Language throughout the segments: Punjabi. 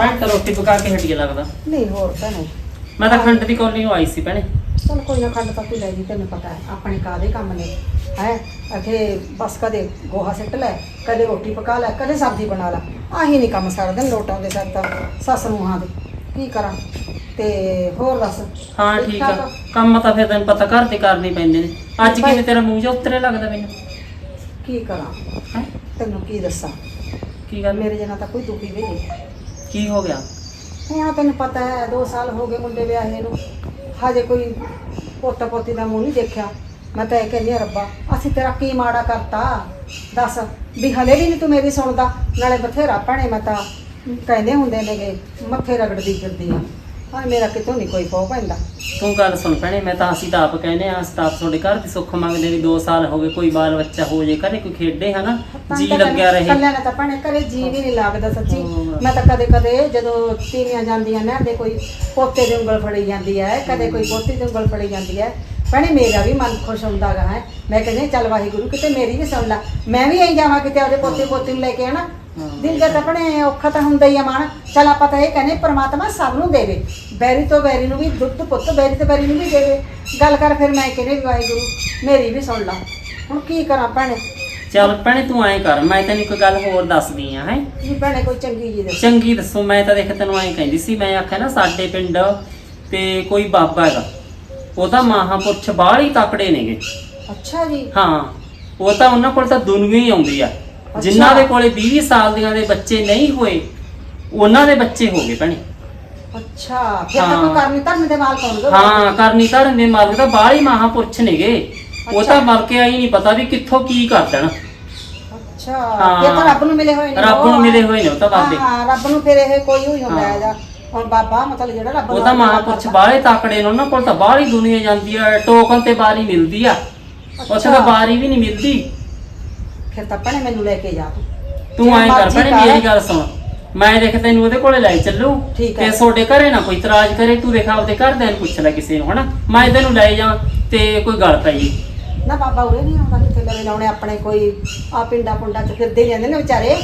ਭੈਣ ਤਾਂ ਰੋਟੀ ਪਕਾ ਕੇ ਹਟੀਏ ਲੱਗਦਾ। ਨਹੀਂ ਹੋਰ ਭੈਣੇ। ਮੈਂ ਤਾਂ ਖੰਡ ਦੀ ਕੌਲੀ ਨੂੰ ਆਈ ਸੀ ਭੈਣੇ। ਚਲ ਕੋਈ ਨਾ ਖੰਡ ਤਾਂ ਲੈ ਜੀ ਤੈਨੂੰ ਪਤਾ ਹੈ ਆਪਣੇ ਕਾਦੇ ਕੰਮ ਨੇ। ਹੈ ਅਥੇ ਬਸ ਕਦੇ ਗੋਹਾ ਸਿੱਟ ਲੈ ਕਦੇ ਰੋਟੀ ਪਕਾ ਲੈ ਕਦੇ ਸਬਜ਼ੀ ਬਣਾ ਲੈ। ਆਹੀ ਨਹੀਂ ਕੰਮ ਸਾਰਾ ਦਿਨ ਲੋਟਾਂ ਦੇ ਸਿਰ ਤਾਂ ਸੱਸ ਨੂੰਹਾਂ ਦੇ। ਕੀ ਕਰਾਂ? ਤੇ ਹੋਰ ਦੱਸ ਹਾਂ ਠੀਕ ਆ। ਕੰਮ ਤਾਂ ਫਿਰ ਤੈਨੂੰ ਪਤਾ ਘਰ ਦੇ ਕਰਨੇ ਪੈਂਦੇ ਨੇ। ਅੱਜ ਕਿਵੇਂ ਤੇਰਾ ਮੂੰਹ ਜਿਹਾ ਉਤਰੇ ਲੱਗਦਾ ਮੈਨੂੰ। ਕੀ ਕਰਾਂ? ਹੈ? ਤੈਨੂੰ ਕੀ ਦੱਸਾਂ? ਕੀ ਗੱਲ? ਮੇਰੇ ਜਨਾ ਤਾਂ ਕੋਈ ਦੁਖੀ ਵੀ ਨਹੀਂ। ਕੀ ਹੋ ਗਿਆ? ਹੁਣ ਤੈਨੂੰ ਪਤਾ ਹੈ 2 ਸਾਲ ਹੋ ਗਏ ਮੁੰਡੇ ਵਿਆਹੇ ਨੂੰ। ਹਜੇ ਕੋਈ ਪੋਤਾ ਪੋਤੀ ਦਾ ਮੂੰਹ ਨਹੀਂ ਦੇਖਿਆ। ਮੈਂ ਤਾਂ ਇਹ ਕਹਿੰਦੀ ਹਾਂ ਰੱਬਾ ਅਸੀਂ ਤੇਰਾ ਕੀ ਮਾੜਾ ਕਰਤਾ? ਦੱਸ ਵੀ ਹਲੇ ਵੀ ਨਹੀਂ ਤੂੰ ਮੇਰੀ ਸੁਣਦਾ। ਨਾਲੇ ਬਥੇਰਾ ਭੈਣੇ ਮੈਂ ਤਾਂ ਕਹਿੰਦੇ ਹੁੰਦੇ ਨੇਗੇ ਮੱਥੇ ਰਗੜਦੀ ਫਿਰਦੀ ਆ। ਹਾਂ ਮੇਰਾ ਕਿਤੋਂ ਨਹੀਂ ਕੋਈ ਪੋ ਪੈਂਦਾ। ਤੂੰ ਗੱਲ ਸੁਣ ਭੈਣੇ ਮੈਂ ਤਾਂ ਅਸੀਂ ਤਾਂ ਆਪ ਕਹਿੰਦੇ ਆ ਅਸੀਂ ਤਾਂ ਆਪ ਤੁਹਾਡੇ ਘਰ ਦੀ ਸੁੱਖ ਮੰਗਦੇ ਵੀ 2 ਸਾਲ ਹੋ ਗਏ ਕੋਈ ਬਾਲ ਬੱਚਾ ਹੋ ਜੇ ਘਰੇ ਕੋਈ ਖੇਡੇ ਹਨਾ? ਜੀ ਲੱਗਿਆ ਰਹੇ। ਕੱਲਿਆਂ ਨੇ ਤਾਂ ਭੈਣੇ ਘਰੇ ਜੀ ਵੀ ਨਹੀਂ ਲੱਗਦਾ ਸੱਚੀ। ਮੈਂ ਤਾਂ ਕਦੇ ਕਦੇ ਜਦੋਂ ਤੀਵੀਆਂ ਜਾਂਦੀਆਂ ਨੇ ਦੇ ਕੋਈ ਪੋਤੇ ਦੀ ਉਂਗਲ ਫੜੀ ਜਾਂਦੀ ਹੈ ਕਦੇ ਕੋਈ ਪੋਤੀ ਦੀ ਉਂਗਲ ਫੜੀ ਜਾਂਦੀ ਹੈ ਭੈਣੇ ਮੇਰਾ ਵੀ ਮਨ ਖੁਸ਼ ਹੁੰਦਾ ਗਾ ਹੈ। ਮੈਂ ਕਹਿੰਦੀ ਚੱਲ ਵਾਹਿਗੁਰੂ ਕਿਤੇ ਮੇਰੀ ਵੀ ਸੁਣ ਲੈ। ਮੈਂ ਵੀ ਐਂ ਜਾਵਾਂ ਕਿਤੇ ਆਪਦੇ ਪੋਤੇ ਪੋਤੀ ਨੂੰ ਲੈ ਕੇ ਹਨਾ। ਦਿਲ ਦਾ ਤਾਂ ਭੈਣੇ ਔਖਾ ਤਾਂ ਹੁੰਦਾ ਹੀ ਆ ਮਾਣ ਚੱਲ ਆਪਾਂ ਤਾਂ ਇਹ ਕਹਿੰਦੇ ਪ੍ਰਮਾਤਮਾ ਸਭ ਨੂੰ ਦੇਵੇ। ਬੈਰੀ ਤੋਂ ਬੈਰੀ ਨੂੰ ਵੀ ਦੁੱਧ ਪੁੱਤ ਬੈਰੀ ਤੋਂ ਬੈਰੀ ਨੂੰ ਵੀ ਦੇਵੇ। ਗੱਲ ਕਰ ਫਿਰ ਮੈਂ ਕਹਿੰਦੇ ਵਾਹਿਗੁਰੂ ਮੇਰੀ ਵੀ ਸੁਣ ਲੈ। ਹੁਣ ਕੀ ਕਰਾਂ ਭੈਣੇ? ਚੱਲ ਭੈਣੇ ਤੂੰ ਐਂ ਕਰ ਮੈਂ ਤੈਨੂੰ ਇੱਕ ਗੱਲ ਹੋਰ ਦੱਸਦੀ ਆ ਹੈ? ਜੀ ਭੈਣੇ ਕੋਈ ਚੰਗੀ ਜੀ ਦੱਸ। ਚੰਗੀ ਦੱਸੋ ਮੈਂ ਤਾਂ ਦੇਖ ਤੈਨੂੰ ਐਂ ਕਹਿੰਦੀ ਸੀ ਮੈਂ ਆਖਿਆ ਨਾ ਸਾਡੇ ਪਿੰਡ ਤੇ ਕੋਈ ਬਾਬਾ ਹੈਗਾ ਉਹਦਾ ਮਹਾਂਪੁਰਸ਼ ਬਾਹਰ ਹੀ ਤਕੜੇ ਨੇਗੇ। ਅੱਛਾ ਜੀ। ਹਾਂ ਉਹ ਤਾਂ ਉਹਨਾਂ ਕੋਲ ਤਾਂ ਦੁਨੀਆ ਹੀ ਆਉਂਦੀ ਆ। ਜਿਨ੍ਹਾਂ ਦੇ ਕੋਲੇ 20 ਸਾਲ ਦੀਆਂ ਦੇ ਬੱਚੇ ਨਹੀਂ ਹੋਏ ਉਹਨਾਂ ਦੇ ਬੱਚੇ ਹੋ ਗਏ ਭੈਣੇ। ਅੱਛਾ ਫਿਰ ਤਾਂ ਕਰਨੀ ਧਰਮ ਦੇ ਮਾਲਕ ਹੋਣਗੇ। ਹਾਂ ਕਰਨੀ ਧਰਨ ਦੇ ਮਾਲਕ ਤਾਂ ਬਾਹਰ ਹੀ ਮਹਾਂਪੁਰਸ਼ ਨੇਗੇ। ਉਹ ਤਾਂ ਮਰ ਕੇ ਆਈ ਨਹੀਂ ਪਤਾ ਵੀ ਕਿੱਥੋਂ ਕੀ ਕਰ ਦੇਣ ਅੱਛਾ। ਇਹ ਤਾਂ ਰੱਬ ਨੂੰ ਮਿਲੇ ਹੋਏ ਨੇ ਰੱਬ ਨੂੰ। ਮਿਲੇ ਹੋਏ ਨੇ ਉਹ ਤਾਂ ਬਾਬੇ ਹਾਂ ਰੱਬ ਨੂੰ ਫਿਰ ਇਹ ਕੋਈ ਹੋਈ ਹੁੰਦਾ ਹਾਂ। ਹੈਗਾ ਹੁਣ ਬਾਬਾ ਮਤਲਬ ਜਿਹੜਾ ਰੱਬ ਉਹ ਤਾਂ ਮਹਾਂਪੁਰਸ਼। ਬਾਹਲੇ ਤਾਕੜੇ ਨੇ ਉਹਨਾਂ ਕੋਲ ਤਾਂ ਬਾਹਰ ਹੀ ਦੁਨੀਆ ਜਾਂਦੀ ਆ ਟੋਕਨ ਤੇ ਬਾਰੀ ਮਿਲਦੀ ਆ ਉੱਥੇ। ਤਾਂ ਬਾਰੀ ਵੀ ਨਹੀਂ ਮਿਲਦੀ ਫਿਰ ਤਾਂ ਭੈਣੇ ਮੈਨੂੰ ਲੈ ਕੇ ਜਾ ਤੂੰ ਤੂੰ ਜੇ ਐਂ ਕਰ ਭੈਣੇ। ਮੇਰੀ ਗੱਲ ਸੁਣ ਮੈਂ ਦੇਖ ਤੈਨੂੰ ਉਹਦੇ ਕੋਲੇ ਲੈ ਚੱਲੂ। ਤੇ ਤੁਹਾਡੇ ਘਰੇ ਨਾ ਕੋਈ ਇਤਰਾਜ਼ ਕਰੇ ਤੂੰ ਦੇਖ ਆਪਦੇ ਘਰਦਿਆਂ ਨੂੰ ਪੁੱਛ ਲੈ ਕਿਸੇ ਨੂੰ ਹਨਾ ਮੈਂ ਤੈਨੂੰ ਲੈ ਜਾ ਤੇ ਕੋਈ ਗੱਲ ਪਈ ਨਾ ਬਾਬਾ ਉਰੇ ਨਹੀਂ ਆਉਂਦਾ ਕਿੱਥੇ ਲਵੇ ਲਾਉਣੇ ਆਪਣੇ ਕੋਈ ਆ ਪਿੰਡਾ ਪੁੰਡਾ ਚ ਫਿਰਦੇ ਹੀ ਰਹਿੰਦੇ ਨੇ ਵਿਚਾਰੇ।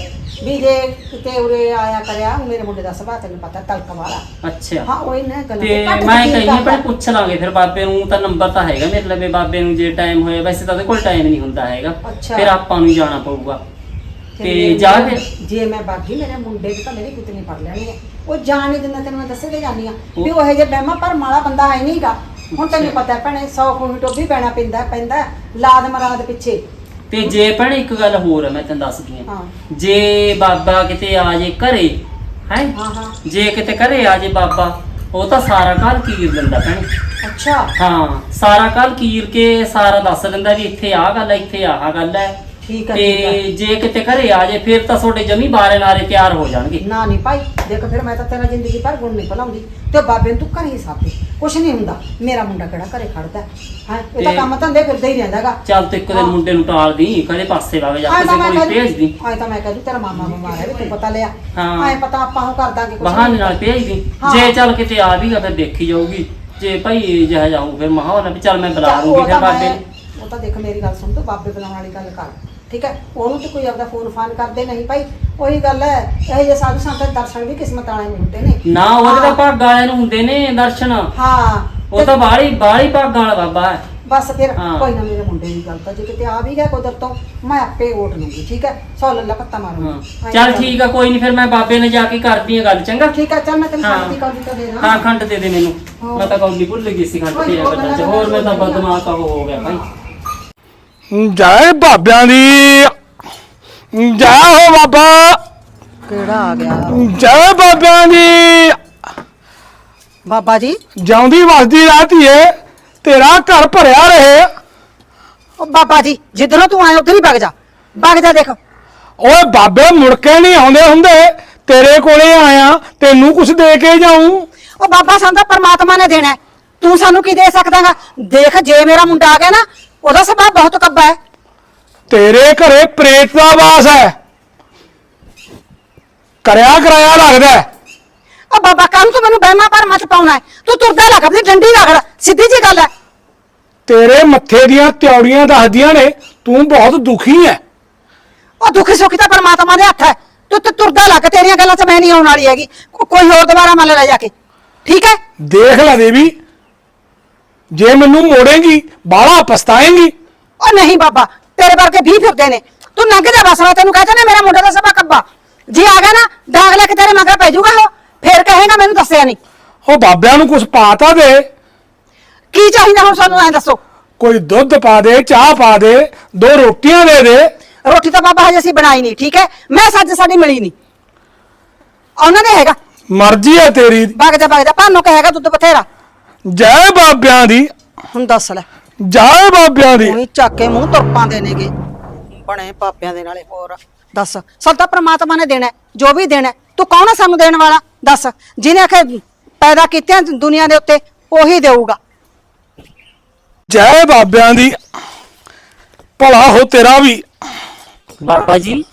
ਵੀ ਜੇ ਕਿਤੇ ਉਰੇ ਆਇਆ ਕਰਿਆ ਮੇਰੇ ਮੁੰਡੇ ਦਾ ਸੁਭਾਅ ਤੈਨੂੰ ਪਤਾ ਤਲਕ ਵਾਲਾ। ਅੱਛਾ। ਹਾਂ ਉਹ ਇਹਨਾਂ ਗੱਲਾਂ ਤੇ ਘੱਟ ਮੈਂ ਯਕੀਨ ਕਹੀ ਕਰਦਾ। ਪਰ ਪੁੱਛ ਲਾਂਗੇ ਫਿਰ ਬਾਬੇ ਨੂੰ ਤਾਂ ਨੰਬਰ ਤਾਂ ਹੈਗਾ ਮੇਰੇ ਲਵੇ ਬਾਬੇ ਨੂੰ ਜੇ ਟਾਈਮ ਹੋਇਆ ਵੈਸੇ ਤਾਂ ਉਹਦੇ ਕੋਲ ਟਾਈਮ ਨਹੀਂ ਹੁੰਦਾ ਹੈਗਾ। ਅੱਛਾ। ਫਿਰ ਆਪਾਂ ਨੂੰ ਜਾਣਾ ਪਊਗਾ। ਤੇ ਜਾ ਫਿਰ ਜੇ ਮੈਂ ਬਾਗੀ ਮੇਰੇ ਮੁੰਡੇ ਦੀ ਤਾਂ ਮੇਰੀ ਕੁੱਤਨੀ ਫੜ ਲੈਣੀ ਹੈ ਉਹ ਜਾਣ ਨਹੀਂ ਦਿੰਦਾ ਤੈਨੂੰ ਮੈਂ ਦੱਸੇ ਤੇ ਜਾਨੀ ਆ। ਵੀ ਉਹ ਜੇ ਬਹਿਮਾ ਪਰ ਮਾਲਾ ਬੰਦਾ ਹੈ ਨਹੀਂਗਾ ਹੁਣ ਤੈਨੂੰ ਪਤਾ ਹੈ ਭੈਣੇ 100 ਖੂਨ ਟੋਬੀ ਪੈਣਾ ਪੈਂਦਾ ਪੈਂਦਾ ਲਾਦ ਮਰਾਦ ਪਿੱਛੇ। ਤੇ ਜੇ ਭੈਣੇ ਇੱਕ ਗੱਲ ਹੋਰ ਆ ਮੈਂ ਤੈਨੂੰ ਦੱਸਦੀ ਹਾਂ। ਹਾਂ। ਜੇ ਬਾਬਾ ਕਿਤੇ ਆ ਜੇ ਘਰੇ ਹੈ? ਹਾਂ ਹਾਂ। ਜੇ ਕਿਤੇ ਘਰੇ ਆ ਜੇ ਬਾਬਾ ਉਹ ਤਾਂ ਸਾਰਾ ਘਰ ਕੀਰ ਦਿੰਦਾ ਭੈਣੇ। ਅੱਛਾ। ਹਾਂ ਸਾਰਾ ਘਰ ਕੀਰ ਕੇ ਸਾਰਾ ਦੱਸ ਦਿੰਦਾ ਵੀ ਇੱਥੇ ਆਹ ਗੱਲ ਹੈ ਇੱਥੇ ਆਹ ਗੱਲ ਹੈ। ਠੀਕ ਹੈ ਠੀਕ ਹੈ ਤੇ ਜੇ ਕਿਤੇ ਘਰੇ ਆ ਜੇ ਫਿਰ ਤਾਂ ਤੁਹਾਡੇ ਜਮੀ ਬਾਰੇ ਨਾਰੇ ਤਿਆਰ ਹੋ ਜਾਣਗੇ। ਨਾ ਨਹੀਂ ਭਾਈ ਦੇਖ ਫਿਰ ਮੈਂ ਤਾਂ ਤੇਰਾ ਜ਼ਿੰਦਗੀ ਭਰ ਗੁਣ ਨਹੀਂ ਭਲਾਉਂਦੀ। ਤੇ ਬਾਬੇ ਨੂੰ ਤੂੰ ਘਰੇ ਹੀ ਸਾਥੀ ਕੁਛ ਨਹੀਂ ਹੁੰਦਾ। ਮੇਰਾ ਮੁੰਡਾ ਕਿਹੜਾ ਘਰੇ ਖੜਦਾ? ਹੈ ਹੈਂ? ਇਹ ਤਾਂ ਤੇ- ਕੰਮ ਧੰਦੇ ਫਿਰਦਾ ਹੀ ਰਹਿੰਦਾਗਾ। ਚੱਲ ਤੂੰ ਇੱਕ ਦਿਨ ਹਾਂ। ਮੁੰਡੇ ਨੂੰ ਟਾਲ ਦੀ ਕਦੇ ਪਾਸੇ ਵਗ ਜਾ ਆਏ ਕਿਸੇ ਤਾਂ ਮੈਂ ਕੋਲ ਭੇਜ ਦੀ। ਆਏ ਤਾਂ ਮੈਂ ਕਹਿੰਦੀ ਤੇਰਾ ਮਾਮਾ ਬਿਮਾਰ ਹੈ ਵੀ ਤੂੰ ਪਤਾ ਲਿਆ। ਹਾਂ। ਆਏ ਪਤਾ ਆਪਾਂ ਉਹ ਕਰ ਦਾਂਗੇ ਕੁਛ ਬਹਾਨੇ ਨਾਲ ਭੇਜ ਦੀ। ਹਾਂ। ਜੇ ਚੱਲ ਕਿਤੇ ਆ ਵੀ ਗਿਆ ਫਿਰ ਦੇਖੀ ਜਾਊਗੀ। ਜੇ ਭਾਈ ਜਿਹਾ ਜਾਊ ਫਿਰ ਮਾਹੌਲ ਵੀ ਚੱਲ ਮੈਂ ਬੁਲਾ ਚੱਲ ਲੂੰਗੀ ਉਹ ਫਿਰ ਤਾਂ ਬਾਬੇ ਮੈਂ- ਉਹ ਤਾਂ ਦੇਖ ਮੇਰੀ ਗੱਲ ਸੁਣ ਤੂੰ ਬਾਬੇ ਬੁਲਾਉਣ ਵਾਲੀ ਗੱਲ ਕਰ। ਠੀਕ ਹੈ? ਉਹਨੂੰ ਤੇ ਕੋਈ ਆਪਦਾ ਫੋਨ ਫਾਨ ਕਰਦੇ ਨਹੀਂ ਭਾਈ। ਉਹੀ ਗੱਲ ਹੈ ਇਹ ਜੇ ਸਾਧੂ ਸੰਤ ਦੇ ਦਰਸ਼ਨ ਵੀ ਕਿਸਮਤ ਵਾਲੇ ਨੂੰ ਹੁੰਦੇ ਨੇ। ਨਾ ਉਹਦੇ ਤਾਂ। ਭਾਗ ਵਾਲਿਆਂ ਨੂੰ ਹੁੰਦੇ ਨੇ ਦਰਸ਼ਨ। ਹਾਂ। ਉਹ ਤਾਂ ਬਾਹਲੀ ਬਾਹਲੀ ਭਾਗਾਂ ਵਾਲਾ ਬਾਬਾ ਹੈ। ਬਸ ਫਿਰ ਹਾਂ। ਕੋਈ ਨਾ ਮੇਰੇ ਮੁੰਡੇ ਦੀ ਗੱਲ ਤਾਂ ਜੇ ਕਿਤੇ ਆ ਵੀ ਗਿਆ ਕੁਦਰਤ ਤੋਂ ਮੈਂ ਆਪੇ ਓਟ ਲੂੰਗੀ ਠੀਕ ਹੈ? ਸੌ ਲੱਲਾ ਪੱਤਾ ਮਾਰੂੰਗੀ। ਹਾਂ। ਚੱਲ ਠੀਕ ਆ ਕੋਈ ਨਹੀਂ ਫਿਰ ਮੈਂ ਬਾਬੇ ਨੇ ਜਾ ਕੇ ਕਰਦੀ ਆ ਗੱਲ ਚੰਗਾ? ਠੀਕ ਹੈ ਚੱਲ ਮੈਂ ਤੈਨੂੰ ਹਾਂ। ਦੀ ਕੌਲੀ ਤਾਂ ਦੇ ਦਾਂ। ਹਾਂ ਖੰਡ ਦੇ ਦੇ ਮੈਨੂੰ। ਹਾਂ। ਮੈਂ ਤਾਂ ਕੌਲੀ ਭੁੱਲ ਗਈ ਸੀ ਖੰਡ ਤੇ ਹੋਰ ਗੱਲਾਂ ਚ ਗੱਲਾਂ ਹੋਰ ਮੈਂ ਤਾਂ। ਬਦਮਾਸ਼ ਹੋ ਗਿਆ ਭਾਈ। ਜੈ ਬਾਬਿਆਂ ਦੀ। ਜੈ ਹੋ ਬਾਬਾ। ਕਿਹੜਾ ਆ ਗਿਆ? ਜੈ ਬਾਬਿਆਂ ਦੀ। ਬਾਬਾ ਜੀ। ਜਿਉਂਦੀ ਵਸਦੀ ਰਹਤੀ ਏ ਤੇਰਾ ਘਰ ਭਰਿਆ ਰਹੇ। ਉਹ ਬਾਬਾ ਜੀ ਜਿੱਧਰੋਂ ਤੂੰ ਆਇਆ ਉਧਰ ਹੀ ਵਗ ਜਾ। ਵਗ ਜਾ ਦੇਖ। ਓਏ ਬਾਬੇ ਮੁੜ ਕੇ ਨਹੀਂ ਆਉਂਦੇ ਹੁੰਦੇ। ਤੇਰੇ ਕੋਲੇ ਆਇਆ ਤੈਨੂੰ ਕੁਝ ਦੇ ਕੇ ਜਾਊਂ। ਉਹ ਬਾਬਾ ਸਾਨੂੰ ਤਾਂ ਪਰਮਾਤਮਾ ਨੇ ਦੇਣਾ। ਹੈ। ਤੂੰ ਸਾਨੂੰ ਕੀ ਦੇ ਸਕਦਾਗਾ? ਦੇਖ ਜੇ ਮੇਰਾ ਮੁੰਡਾ ਆ ਗਿਆ ਨਾ ਉਹਦਾ ਸੁਭਾਅ ਬਹੁਤ ਕੱਬਾ ਹੈ। ਤੇਰੇ ਘਰੇ ਪ੍ਰੇਤ ਦਾ ਵਾਸ ਹੈ। ਕਰਿਆ ਕਰਾਇਆ ਲੱਗਦਾ ਹੈ। ਉਹ ਬਾਬਾ ਕੰਮ ਤੂੰ ਮੈਨੂੰ ਬਹਿਮਾ ਪਰ ਮਤ ਪਾਉਣਾ ਹੈ? ਤੂੰ ਤੁਰਦਾ ਲੱਗ ਆਪਣੀ ਡੰਡੀ ਰਗੜ ਸਿੱਧੀ ਜੀ ਗੱਲ ਹੈ। ਤੇਰੇ ਮੱਥੇ ਦੀਆਂ ਤਿਉੜੀਆਂ ਦੱਸਦੀਆਂ ਨੇ ਤੂੰ ਬਹੁਤ ਦੁਖੀ ਹੈ। ਉਹ ਦੁਖੀ ਸੁਖੀ ਤਾਂ ਪਰਮਾਤਮਾ ਦੇ ਹੱਥ ਹੈ। ਤੂੰ ਤੇ ਤੁਰਦਾ ਲੱਗ ਤੇਰੀਆਂ ਗੱਲਾਂ 'ਚ ਮੈਂ ਨਹੀਂ ਆਉਣ ਵਾਲੀ ਹੈਗੀ। ਕੋ- ਕੋਈ ਹੋਰ ਦੁਬਾਰਾ ਮੰਨ ਲੈ ਜਾ ਕੇ। ਠੀਕ ਹੈ? ਦੇਖ ਲੈ ਦੇਵੀ ਜੇ ਮੈਨੂੰ ਮੋੜੇਂਗੀ ਬਾਹਲਾ ਪਛਤਾਏਂਗੀ। ਉਹ ਨਹੀਂ ਬਾਬਾ ਤੇਰੇ ਵਰਗੇ ਵੀ ਫਿਰਦੇ ਨੇ। ਤੂੰ ਲੰਘ ਜਾ ਬਸ ਮੈਂ ਤੈਨੂੰ ਕਹਿੰਦਾ ਨਾ ਮੇਰਾ ਮੁੰਡਾ ਦਾ ਸਭਾ ਕੱਬਾ। ਜੀ ਆ ਗਿਆ ਨਾ ਦਾਗ ਲੈ ਕੇ ਤੇਰੇ ਮਗਰ ਪੈ ਜਾਊਗਾ ਉਹ। ਫੇਰ ਕਹੇਗਾ ਮੈਨੂੰ ਦੱਸਿਆ ਨਹੀਂ। ਉਹ ਬਾਬਿਆਂ ਨੂੰ ਕੁਝ ਪਾਤਾ ਦੇ। ਕੀ ਚਾਹੀਦਾ ਹੁਣ ਸਾਨੂੰ ਐਂ ਦੱਸੋ? ਕੋਈ ਦੁੱਧ ਪਾ ਦੇ ਚਾਹ ਪਾ ਦੇ ਦੋ ਰੋਟੀਆਂ ਦੇ ਦੇ। ਰੋਟੀ ਤਾਂ ਬਾਬਾ ਹਜੇ ਅਸੀਂ ਬਣਾਈ ਨਹੀਂ ਠੀਕ ਹੈ? ਮੈਂ ਸੱਜ ਸਾਡੀ ਮਿਲੀ ਨਹੀਂ। ਉਹਨਾਂ ਦੇ ਹੈਗਾ। ਮਰਜ਼ੀ ਹੈ ਤੇਰੀ। ਵਗ ਜਾ ਵਗ ਜਾ ਭਾਨੋ ਕਹੇਗਾ ਦੁੱਧ ਬਥੇਰਾ। ਜੈ ਬਾਬਿਆਂ ਦੀ। ਹੁਣ ਦੱਸ ਲੈ। ਜੈ ਬਾਬਿਆਂ ਦੀ। ਉਹੀ ਚੱਕ ਕੇ ਮੂੰਹ ਤੁਰਪਾਂ ਦੇ ਨੇਗੇ ਬਣੇ ਪਾਪਿਆਂ ਦੇ ਨਾਲੇ ਹੋਰ। ਦੱਸ ਸਾਨੂੰ ਤਾਂ ਪ੍ਰਮਾਤਮਾ ਨੇ ਦੇਣਾ ਹੈ, ਜੋ ਵੀ ਦੇਣਾ ਹੈ। ਤੂੰ ਕੌਣ ਹੈ ਸਾਨੂੰ ਦੇਣ ਵਾਲਾ? ਦੱਸ ਜਿਹਨੇ ਆਖੇ ਪੈਦਾ ਕੀਤਿਆਂ ਦੁਨੀਆ ਦੇ ਉੱਤੇ ਉਹੀ ਦੇਊਗਾ। ਜੈ ਬਾਬਿਆਂ ਦੀ। ਭਲਾ ਹੋ ਤੇਰਾ ਵੀ। ਬਾਬਾ ਜੀ।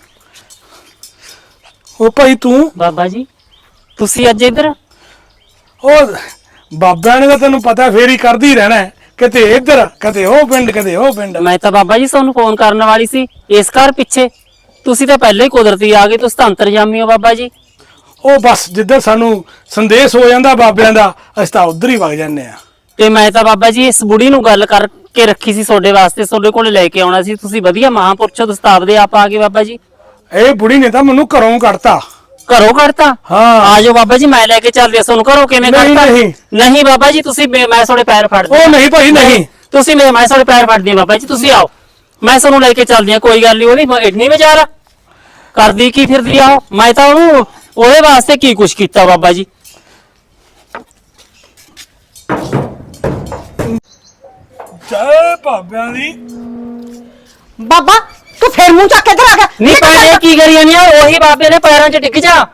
ਉਹ ਭਾਈ ਤੂੰ। ਬਾਬਾ ਜੀ ਤੁਸੀਂ ਅੱਜ ਇੱਧਰ? ਉਹ ਬਾਬਿਆਂ ਨੇ ਤਾਂ ਤੈਨੂੰ ਪਤਾ ਫੇਰ ਹੀ ਕਰਦੀ ਰਹਿਣਾ ਹੈ। ਕਿਤੇ ਇੱਧਰ ਕਦੇ ਉਹ ਪਿੰਡ ਕਦੇ ਉਹ ਪਿੰਡ। ਮੈਂ ਤਾਂ ਬਾਬਾ ਜੀ ਤੁਹਾਨੂੰ ਫੋਨ ਕਰਨ ਵਾਲੀ ਸੀ ਇਸ ਘਰ ਪਿੱਛੇ। ਤੁਸੀਂ ਤਾਂ ਪਹਿਲੇ ਹੀ ਕੁਦਰਤੀ ਆ ਗਏ ਤੁਸੀਂ ਤਾਂ ਅੰਤਰਜਾਮੀ ਹੋ ਬਾਬਾ ਜੀ। ਉਹ ਬਸ ਜਿੱਧਰ ਸਾਨੂੰ ਸੰਦੇਸ਼ ਹੋ ਜਾਂਦਾ ਬਾਬਿਆਂ ਦਾ ਅਸੀਂ ਤਾਂ ਉਧਰ ਹੀ ਵਗ ਜਾਂਦੇ ਆ ਤੇ ਮੈਂ ਤਾਂ ਬਾਬਾ ਜੀ ਇਸ ਬੁੜੀ ਨੂੰ ਗੱਲ ਕਰਕੇ ਰੱਖੀ ਸੀ ਤੁਹਾਡੇ ਵਾਸਤੇ ਤੁਹਾਡੇ ਕੋਲੇ ਲੈ ਕੇ ਆਉਣਾ ਸੀ। ਤੁਸੀਂ ਵਧੀਆ ਮਹਾਂਪੁਰਸ਼ ਹੋ ਆਪ ਆ ਗਏ ਬਾਬਾ ਜੀ। ਇਹ ਬੁੜੀ ਨੇ ਤਾਂ ਮੈਨੂੰ ਘਰੋਂ ਕੱਢਤਾ। ਘਰੋਂ ਕੱਢਤਾ? ਹਾਂ। ਆ ਜਾਓ ਬਾਬਾ ਜੀ ਮੈਂ ਲੈ ਕੇ ਚੱਲਦੀ ਹਾਂ ਤੁਹਾਨੂੰ ਘਰੋਂ ਕਿਵੇਂ ਨਹੀਂ, ਕੱਢਤਾ? ਨਹੀਂ। ਨਹੀਂ ਬਾਬਾ ਜੀ ਤੁਸੀਂ ਮੈਂ ਮੈਂ ਤੁਹਾਡੇ ਪੈਰ ਫੜਦੀ ਉਹ। ਨਹੀਂ ਭਾਈ ਨਹੀਂ ਤੁਸੀਂ ਮੈਂ ਮੈਂ ਤੁਹਾਡੇ ਪੈਰ ਫੜਦੀ ਹਾਂ ਬਾਬਾ ਜੀ ਤੁਸੀਂ ਆਓ। ਮੈਂ ਤੁਹਾਨੂੰ ਲੈ ਕੇ ਚੱਲਦੀ ਹਾਂ ਕੋਈ ਗੱਲ ਨਹੀਂ ਉਹਦੀ ਇੰਨੀ ਵਿਚਾਰ ਕਰਦੀ ਕੀ ਫਿਰਦੀ ਆ ਉਹ? ਮੈਂ ਤਾਂ ਉਹਨੂੰ ਉਹਦੇ ਵਾਸਤੇ ਕੀ ਕੁਛ ਕੀਤਾ ਬਾਬਾ ਜੀ? ਜੈ ਬਾਬਿਆਂ ਦੀ। ਬਾਬਾ ਤੂੰ ਫੇਰ ਮੂੰਹ ਚੱਕ ਕੇ ਇੱਧਰ ਆ ਗਿਆ। ਨਹੀਂ ਭੈਣੇ ਕੀ ਕਰੀ ਜਾਂਦੀ ਆ ਉਹੀ ਬਾਬੇ ਦੇ ਪੈਰਾਂ 'ਚ ਡਿੱਗ ਜਾ।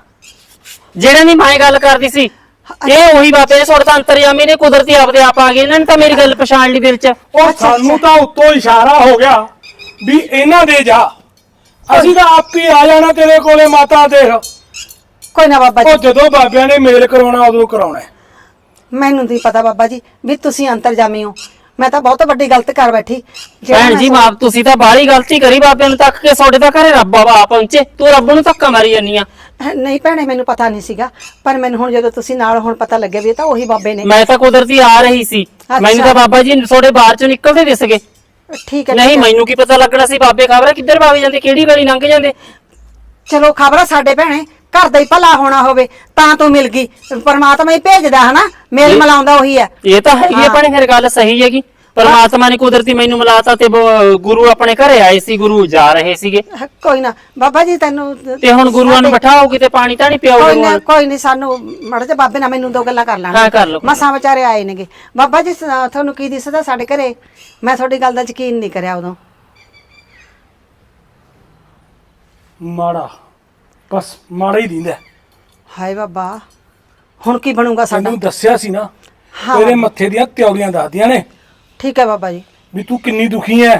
ਜਿਹੜੇ ਨਹੀਂ ਮੈਂ ਗੱਲ ਕਰਦੀ ਸੀ। ਇਹ ਉਹੀ ਬਾਬੇ ਨੇ ਤੁਹਾਡੇ ਤਾਂ ਅੰਤਰਜਾਮੀ ਨੇ ਕੁਦਰਤੀ ਆਪਦੇ ਆਪ ਆ ਗਏ ਇਹਨਾਂ ਨੇ ਤਾਂ ਮੇਰੀ ਗੱਲ ਪਛਾਣ ਲਈ ਦਿਲ 'ਚ। ਉਹ ਸਾਨੂੰ ਤਾਂ ਉੱਤੋਂ ਇਸ਼ਾਰਾ ਹੋ ਗਿਆ ਵੀ ਇਹਨਾਂ ਦੇ ਜਾ। ਅਸੀਂ ਤਾਂ ਆਪ ਹੀ ਆ ਜਾਣਾ ਤੇਰੇ ਕੋਲੇ ਮਾਤਾ ਦੇਖ। ਕੋਈ ਨਾ ਬਾਬਾ ਉਹ ਜੀ ਜਦੋਂ ਬਾਬਿਆਂ ਨੇ ਮੇਲ ਕਰਾਉਣਾ ਉਦੋਂ ਕਰਾਉਣਾ ਹੈ। ਮੈਨੂੰ ਨਹੀਂ ਪਤਾ ਬਾਬਾ ਜੀ ਵੀ ਤੁਸੀਂ ਅੰਤਰਜਾਮੀ ਹੋ। ਮੈਂ ਤਾਂ ਬਹੁਤ ਵੱਡੀ ਗਲਤ ਕਰ ਬੈਠੀ। ਜਿਹੜਾ ਭੈਣ ਮੈਂ ਜੀ ਮਾਪ ਤੁਸੀਂ ਤਾਂ ਬਾਹਲੀ ਗਲਤੀ ਕਰੀ ਬਾਬੇ ਨੂੰ ਤੱਕ ਕੇ ਤੁਹਾਡੇ ਤਾਂ ਘਰੇ ਰੱਬ ਆ ਪਹੁੰਚੇ। ਤੂੰ ਰੱਬ ਨੂੰ ਧੱਕਾ ਮਾਰੀ ਜਾਨੀ ਆ। ਨਹੀਂ ਭੈਣੇ ਮੈਨੂੰ ਪਤਾ ਨਹੀਂ ਸੀਗਾ ਪਰ ਮੈਨੂੰ ਹੁਣ ਜਦੋਂ ਤੁਸੀਂ ਨਾਲ ਹੁਣ ਪਤਾ ਲੱਗਿਆ ਵੀ ਇਹ ਤਾਂ ਉਹੀ ਬਾਬੇ ਨੇ। ਮੈਂ ਤਾਂ ਕੁਦਰਤੀ ਆ ਰਹੀ ਸੀ। ਮੈਨੂੰ ਤਾਂ ਬਾਬਾ ਜੀ ਤੁਹਾਡੇ ਬਾਹਰ ਚੋਂ ਨਿਕਲਦੇ ਦਿਸ ਗਏ। ਠੀਕ ਹੈ ਨਹੀਂ ਠੀਕ ਹੈ। ਮੈਨੂੰ ਕੀ ਪਤਾ ਲੱਗਣਾ ਸੀ ਬਾਬੇ ਖਬਰ ਕਿੱਧਰ ਭਾਗ ਜਾਂਦੇ ਕਿਹੜੀ ਗਲੀ ਲੰਘ ਜਾਂਦੇ। ਚਲੋ ਖਬਰ ਸਾਡੇ ਭੈਣੇ ਘਰ ਦਾ ਹੀ ਭਲਾ ਹੋਣਾ ਹੋਵੇ ਤਾਂ ਤੂੰ ਮਿਲ ਗਈ। ਪਰਮਾਤਮਾ ਹੀ ਭੇਜਦਾ ਹਨਾ? ਮੇਲ ਇਹ- ਮਲਾਉਂਦਾ ਉਹੀ ਹੈ। ਇਹ ਤਾਂ ਹੈਗੀ ਆ ਹਾਂ। ਭੈਣੇ ਫਿਰ ਗੱਲ ਸਹੀ ਹੈਗੀ। ਪਰਮਾਤਮਾ ਨੇ ਕੁਦਰਤੀ ਮੈਨੂੰ ਮਿਲਾਤਾ ਤੇ ਬ- ਗੁਰੂ ਆਪਣੇ ਘਰੇ ਆਏ ਸੀ ਗੁਰੂ ਜਾ ਰਹੇ ਸੀਗੇ। ਕੋਈ ਨਾ ਬਾਬਾ ਜੀ ਤੈਨੂੰ ਤੇ ਹੁਣ ਗੁਰੂਆਂ ਨੂੰ ਬਿਠਾਓ ਕਿਤੇ ਪਾਣੀ ਤਾਂ ਨਹੀਂ ਕੋਈ ਪਿਆਓਗੇ ਨਾ ਕੋਈ ਨਹੀਂ ਸਾਨੂੰ ਮੜ ਜਾ ਬਾਬੇ ਨਾਲ ਮੈਨੂੰ ਦੋ ਗੱਲਾਂ ਕਰ ਹਾਂ, ਕਰ ਲਓ। ਮਸਾਂ ਵਿਚਾਰੇ ਆਏ ਨੇਗੇ। ਬਾਬਾ ਜੀ ਤੁਹਾਨੂੰ ਕੀ ਦਿਸਦਾ ਸਾਡੇ ਘਰੇ? ਮੈਂ ਤੁਹਾਡੀ ਗੱਲ ਦਾ ਯਕੀਨ ਨਹੀਂ ਕਰਿਆ ਉਦੋਂ। ਮਾੜਾ ਬਸ ਮਾੜਾ ਹੀ ਦਿੰਦਾ। ਹਾਏ ਬਾਬਾ ਹੁਣ ਕੀ ਬਣੂਗਾ ਸਾਡਾ? ਤੈਨੂੰ ਦੱਸਿਆ ਸੀ ਨਾ ਹਾਂ। ਤੇਰੇ ਮੱਥੇ ਦੀਆਂ ਤਿਉੜੀਆਂ ਦੱਸਦੀਆਂ ਨੇ। ਠੀਕ ਹੈ ਬਾਬਾ ਜੀ। ਵੀ ਤੂੰ ਕਿੰਨੀ ਦੁਖੀ ਐ?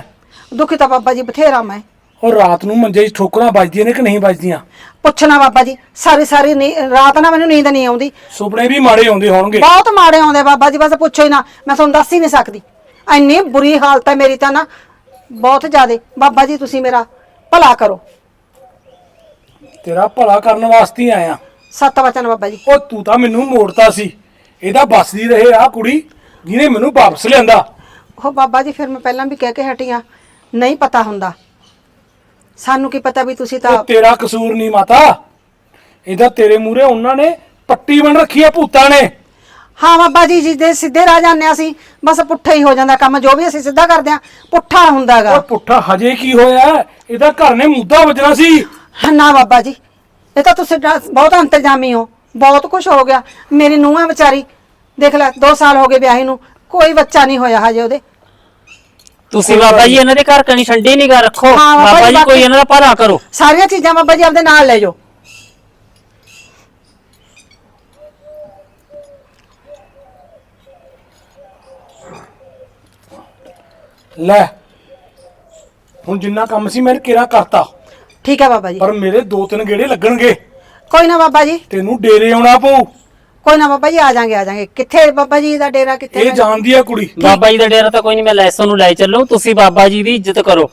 ਦੁਖੀ ਤਾਂ ਬਾਬਾ ਜੀ ਬਥੇਰਾ ਮੈਂ। ਔਰ ਰਾਤ ਨੂੰ ਮੰਜੇ 'ਚ ਠੋਕਰਾਂ ਵੱਜਦੀਆਂ ਨੇ ਕਿ ਨਹੀਂ ਵੱਜਦੀਆਂ? ਪੁੱਛਣਾ ਬਾਬਾ ਜੀ ਸਾਰੀ ਸਾਰੀ ਰਾਤ ਨਾ ਮੈਨੂੰ ਨੀਂਦ ਨਹੀਂ ਆਉਂਦੀ। ਸੁਪਨੇ ਵੀ ਮਾੜੇ ਆਉਂਦੇ ਹੋਣਗੇ। ਬਹੁਤ ਮਾੜੇ ਆਉਂਦੇ ਬਾਬਾ ਜੀ ਬਸ ਪੁੱਛੋ ਹੀ ਨਾ ਮੈਂ ਤੁਹਾਨੂੰ ਦੱਸ ਹੀ ਨਹੀਂ ਸਕਦੀ। ਇੰਨੀ ਬੁਰੀ ਹਾਲਤ ਹੈ ਮੇਰੀ ਤਾਂ ਨਾ ਬਹੁਤ ਜ਼ਿਆਦੇ। ਬਾਬਾ ਜੀ ਤੁਸੀਂ ਮੇਰਾ ਭਲਾ ਕਰੋ। ਤੇਰਾ ਭਲਾ ਕਰਨ ਵਾਸਤੇ ਹੀ ਆਇਆ। ਸੱਤ ਵਚਨ ਬਾਬਾ ਜੀ। ਉਹ ਤੂੰ ਤਾਂ ਮੈਨੂੰ ਮੋੜਤਾ ਸੀ। ਇਹਦਾ ਬਸਦੀ ਰਹੇ ਆ ਕੁੜੀ ਜਿਹਨੇ ਮੈਨੂੰ ਵਾਪਸ ਲਿਆਂਦਾ। ਉਹ ਬਾਬਾ ਜੀ ਫਿਰ ਮੈਂ ਪਹਿਲਾਂ ਵੀ ਕਹਿ ਕੇ ਹਟੀਆਂ ਨਹੀਂ ਪਤਾ ਹੁੰਦਾ। ਸਾਨੂੰ ਕੀ ਪਤਾ ਵੀ ਤੁਸੀਂ ਤਾਂ ਉਹ ਤੇਰਾ ਕਸੂਰ ਨਹੀਂ ਮਾਤਾ। ਇਹਦਾ ਤੇਰੇ ਮੂਰੇ ਉਹਨਾਂ ਨੇ ਪੱਟੀ ਬਣ ਰੱਖੀ ਆ ਭੂਤਾਂ ਨੇ। ਹਾਂ ਬਾਬਾ ਜੀ ਜਿੱਦੇ ਸਿੱਧੇ ਰਾਹ ਜਾਂਦੇ ਹਾਂ ਅਸੀਂ ਬਸ ਪੁੱਠਾ ਹੀ ਹੋ ਜਾਂਦਾ ਕੰਮ ਜੋ ਵੀ ਅਸੀਂ ਸਿੱਧਾ ਕਰਦੇ ਆ ਪੁੱਠਾ ਹੁੰਦਾਗਾ ਉਹ ਪੁੱਠਾ ਹਜੇ ਕੀ ਹੋਇਆ? ਇਹਦਾ ਘਰ ਨੇ ਮੁੱਦਾ ਵੱਜਣਾ ਸੀ। ਨਾ ਬਾਬਾ ਜੀ ਇਹ ਤਾਂ ਤੁਸੀਂ ਡਾ- ਬਹੁਤ ਅੰਤਰਜਾਮੀ ਹੋ ਬਹੁਤ ਕੁਝ ਹੋ ਗਿਆ। ਮੇਰੀ ਨੂੰਹ ਹੈ ਵਿਚਾਰੀ ਦੇਖ ਲੈ 2 ਸਾਲ ਹੋ ਗਏ ਵਿਆਹੀ ਨੂੰ ਕੋਈ ਬੱਚਾ ਨਹੀਂ ਹੋਇਆ ਹਜੇ ਉਹਦੇ। ਤੁਸੀਂ ਬਾਬਾ ਜੀ ਇਹਨਾਂ ਦੇ ਘਰ ਕਣੀ ਠੰਡੀ ਨਿਗਾ ਰੱਖੋ। ਹਾਂ, ਬਾਬਾ ਬਾਬਾ ਜੀ, ਜੀ ਕੋਈ ਬਾਕੀ- ਇਹਨਾਂ ਦਾ ਭਲਾ ਕਰੋ। ਸਾਰੀਆਂ ਚੀਜ਼ਾਂ ਬਾਬਾ ਜੀ ਆਪਦੇ ਨਾਲ ਲੈ ਜਾਓ। ਲੈ ਹੁਣ ਜਿੰਨਾ ਕੰਮ ਸੀ ਮੈਂ ਕਿਰਾ ਕਰਤਾ। ਠੀਕ ਹੈ ਬਾਬਾ ਜੀ। ਪਰ ਮੇਰੇ ਦੋ ਤਿੰਨ ਗੇੜੇ ਲੱਗਣਗੇ। ਕੋਈ ਨਾ ਬਾਬਾ ਜੀ। ਤੈਨੂੰ ਡੇਰੇ ਆਉਣਾ ਪਊ। ਕੋਈ ਨਾ ਬਾਬਾ ਜੀ ਆ ਜਾਾਂਗੇ ਆ ਜਾਾਂਗੇ। ਕਿੱਥੇ ਬਾਬਾ ਜੀ ਦਾ ਡੇਰਾ ਕਿੱਥੇ ਇਹ ਜਾਣਦੀ ਆ ਕੁੜੀ। ਬਾਬਾ ਜੀ ਦਾ ਡੇਰਾ ਤਾਂ ਕੋਈ ਨਹੀਂ ਮੈਂ ਲੈਸੋਂ ਨੂੰ ਲੈ ਚੱਲੂ। ਤੁਸੀਂ ਬਾਬਾ ਜੀ ਦੀ ਇੱਜ਼ਤ ਕਰੋ।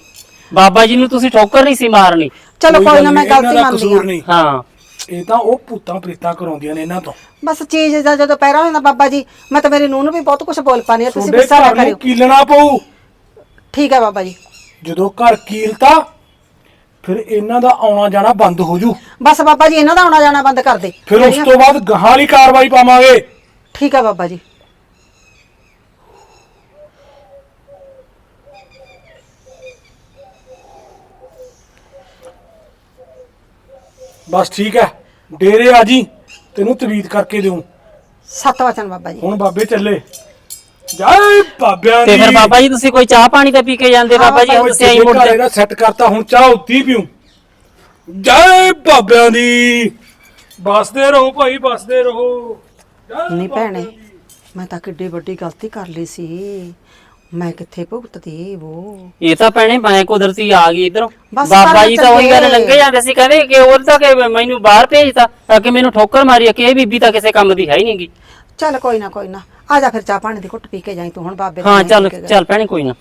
ਬਾਬਾ ਜੀ ਨੂੰ ਤੁਸੀਂ ਠੋਕਰ ਨਹੀਂ ਸੀ ਮਾਰਨੀ। ਚਲੋ ਕੋਈ ਨਾ ਮੈਂ ਗਲਤੀ ਮੰਨਦੀ ਹਾਂ ਹਾਂ। ਇਹ ਤਾਂ ਉਹ ਭੂਤਾਂ ਪ੍ਰੇਤਾਂ ਕਰਾਉਂਦੀਆਂ ਨੇ ਇਹਨਾਂ ਤੋਂ। ਬਸ ਚੀਜ਼ ਦਾ ਜਦੋਂ ਪੈਰਾ ਹੁੰਦਾ ਬਾਬਾ ਜੀ ਮੈਂ ਤਾਂ ਮੇਰੀ ਨੂੰਹ ਨੂੰ ਵੀ ਬਹੁਤ ਕੁਝ ਬੋਲ ਪਾਣੀ ਆ ਤੁਸੀਂ ਗੁੱਸਾ ਨਾ ਕਰਿਓ। ਕੀਲਣਾ ਪਊ। ਠੀਕ ਹੈ ਬਾਬਾ ਜੀ। ਜਦੋਂ ਘਰ ਕੀਲਤਾ ਫਿਰ ਇਹਨਾਂ ਦਾ ਆਉਣਾ ਜਾਣਾ ਬੰਦ ਹੋ ਜੂ। ਬਸ ਬਾਬਾ ਜੀ ਇਹਨਾਂ ਦਾ ਆਉਣਾ ਜਾਣਾ ਬੰਦ ਕਰ ਦੇ। ਫਿਰ ਉਸ ਤੋਂ ਬਾਅਦ ਗਾਹਾਂ ਵਾਲੀ ਕਾਰਵਾਈ ਪਾਵਾਂਗੇ। ਠੀਕ ਹੈ ਬਾਬਾ ਜੀ। ਬਸ ਠੀਕ ਹੈ ਡੇਰੇ ਆ ਜੀ ਤੈਨੂੰ ਤਵੀਤ ਕਰਕੇ ਦੇਉ। ਸਤ ਵਚਨ ਬਾਬਾ ਜੀ। ਹੁਣ ਬਾਬੇ ਚੱਲੇ। ਜੈ ਬਾਬਿਆਂ ਤੇ ਦੀ। ਫਿਰ ਬਾਬਾ ਜੀ ਤੁਸੀਂ ਕੋਈ ਚਾਹ ਪਾਣੀ ਤਾਂ ਪੀ ਕੇ ਜਾਂਦੇ ਬਾਬਾ ਜੀ ਹੁਣ ਤੁਸੀਂ ਆਈ ਮੁੜਦੇ। ਦਾ ਸੈੱਟ ਕਰਤਾ ਹੁਣ ਚਾਹ ਉੱਤੀ ਪੀਉ। ਜੈ ਬਾਬਿਆਂ ਦੀ। ਬਸਦੇ ਰਹੋ ਭਾਈ ਬਸਦੇ ਰਹੋ। ਜੈ ਨਹੀਂ ਭੈਣੇ ਮੈਂ ਤਾਂ ਕਿੱਡੀ ਵੱਡੀ ਗਲਤੀ ਕਰ ਲਈ ਸੀ। ਮੈਂ ਕਿੱਥੇ ਭੁਗਤਦੀ ਉਹ ਇਹ ਤਾਂ ਭੈਣੇ ਮੈਂ ਕੁਦਰਤੀ ਆ ਗਈ ਇਧਰੋਂ। ਬਸ ਬਾਬਾ ਜੀ ਤਾਂ ਉਹੀ ਗੱਲ। ਲੰਘੇ ਜਾਂਦੇ ਸੀ ਕਹਿੰਦੇ ਕਿ ਉਹ ਤਾਂ ਕਿ ਮੈਨੂੰ ਬਾਹਰ ਭੇਜਤਾ ਕਿ ਮੈਨੂੰ ਠੋਕਰ ਮਾਰੀ ਕਿ ਇਹ ਬੀਬੀ ਤਾਂ ਕਿਸੇ ਕੰਮ ਦੀ ਹੈ ਹੀ ਨਹੀਂਗੀ ਚੱਲ ਕੋਈ ਨਾ ਕੋਈ ਨਾ। ਆ ਜਾ ਫਿਰ ਚਾਹ ਪਾਣੀ ਦੀ ਘੁੱਟ ਪੀ ਕੇ ਜਾਈ ਤੂੰ ਹੁਣ ਬਾਬੇ ਦੇ ਹਾਂ ਨਾਲ ਚੱਲ ਪੀ ਕੇ ਜਾ। ਚੱਲ ਭੈਣੇ ਕੋਈ ਨਾ।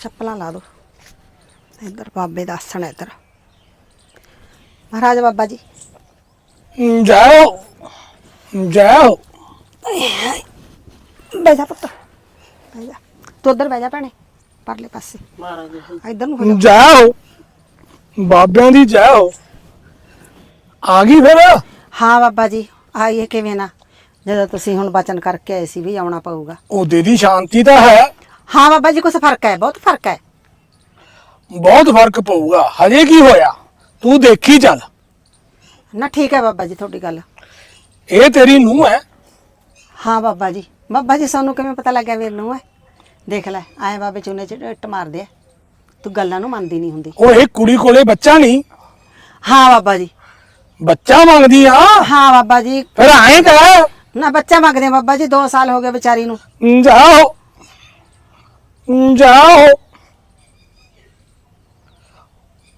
ਚੱਪਲਾਂ ਲਾ ਦੋ। ਇੱਧਰ ਬਾਬੇ ਦਾ ਆਸਣ ਹੈ ਇੱਧਰ। ਮਹਾਰਾਜ ਬਾਬਾ ਜੀ। ਜੈ ਹੋ ਜੈ ਹੋ ਬਹਿ ਜਾ ਪੁੱਤ। ਬਹਿ ਜਾ। ਤੂੰ ਉੱਧਰ ਬਹਿ ਜਾ ਭੈਣੇ ਪਰਲੇ ਪਾਸੇ। ਇੱਧਰ ਨੂੰ ਹੋ ਜਾ। ਜੈ ਹੋ ਬਾਬਿਆਂ ਦੀ ਜੈ ਹੋ। ਆ ਗਈ ਫਿਰ? ਹਾਂ ਬਾਬਾ ਜੀ ਆਈਏ ਕਿਵੇਂ ਨਾ। ਜਦੋਂ ਤੁਸੀਂ ਹੁਣ ਬਚਨ ਕਰਕੇ ਆਏ ਸੀ ਵੀ ਆਉਣਾ ਪਊਗਾ। ਉਹਦੇ ਦੀ ਸ਼ਾਂਤੀ ਤਾਂ ਹੈ। ਹਾਂ ਬਾਬਾ ਜੀ ਕੁਛ ਫ਼ਰਕ ਹੈ ਬਹੁਤ ਫ਼ਰਕ ਹੈ। ਬਹੁਤ ਫ਼ਰਕ ਪਊਗਾ। ਹਜੇ ਕੀ ਹੋਇਆ? ਤੂੰ ਦੇਖੀ ਚੱਲ। ਨਾ ਠੀਕ ਹੈ ਬਾਬਾ ਜੀ ਤੁਹਾਡੀ ਗੱਲ। ਇਹ ਤੇਰੀ ਨੂੰਹ ਹੈ। ਹਾਂ ਬਾਬਾ ਜੀ। ਬਾਬਾ ਜੀ ਸਾਨੂੰ ਕਿਵੇਂ ਪਤਾ ਲੱਗਿਆ ਵੀਰ ਨੂੰ ਹੈ? ਦੇਖ ਲੈ ਆਏ ਬਾਬੇ ਚੂਨੇ ਚ ਇੱਟ ਮਾਰਦੇ ਆ। ਤੂੰ ਗੱਲਾਂ ਨੂੰ ਮੰਨਦੀ ਨਹੀਂ ਹੁੰਦੀ। ਉਹ ਇਹ ਕੁੜੀ ਕੋਲੇ ਬੱਚਾ ਨਹੀਂ? ਹਾਂ ਬਾਬਾ ਜੀ। ਬੱਚਾ ਮੰਗਦੀ ਆ? ਹਾਂ ਬਾਬਾ ਜੀ। ਫਿਰ ਐਂ ਕਹਿ ਨਾ ਬੱਚਾ ਮੰਗਦੇ ਆ ਬਾਬਾ ਜੀ 2 ਸਾਲ ਹੋ ਗਏ ਵਿਚਾਰੀ ਨੂੰ। ਜਾਓ। ਜਾਓ।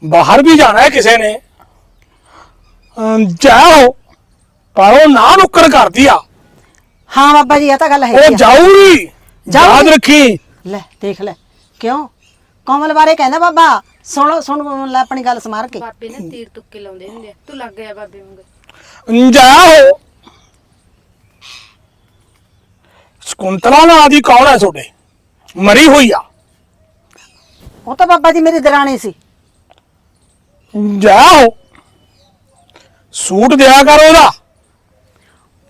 ਬਾਹਰ ਵੀ ਜਾਣਾ ਹੈ ਕਿਸੇ ਨੇ। ਅਮ, ਜਾਓ। ਪਰ ਉਹ ਨਾ ਨੁੱਕਰ ਕਰਦੀ ਆ। ਹਾਂ ਬਾਬਾ ਜੀ ਇਹ ਤਾਂ ਗੱਲ ਉਹ ਹੈਗੀ ਆ। ਜਾਊਗੀ। ਜਾਊਗੀ। ਯਾਦ ਰੱਖੀ। ਲੈ ਦੇਖ ਲੈ। ਕਿਉਂ? ਕੋਮਲ ਬਾਰੇ ਕਹਿੰਦਾ ਬਾਬਾ। ਸੁਣ ਸੁਣ ਲੈ ਆਪਣੀ ਗੱਲ ਸਮਾਰ ਕੇ। ਬਾਬੇ ਨੇ ਤੀਰ ਤੁੱਕੇ ਲਾਉਂਦੇ ਹੁੰਦੇ ਆ। ਤੂੰ ਲੱਗ ਗਿਆ ਬਾਬੇ ਵਾਂਗ। ਜਾਓ ਸਕੁੰਤਲਾ ਨਾਂ ਦੀ ਕੌਣ ਹੈ ਤੁਹਾਡੇ? ਮਰੀ ਹੋਈ ਆ। ਉਹ ਤਾਂ ਬਾਬਾ ਜੀ ਮੇਰੀ ਦਰਾਣੀ ਸੀ। ਜਾਓ ਸੂਟ ਦਿਆ ਕਰ ਉਹਦਾ।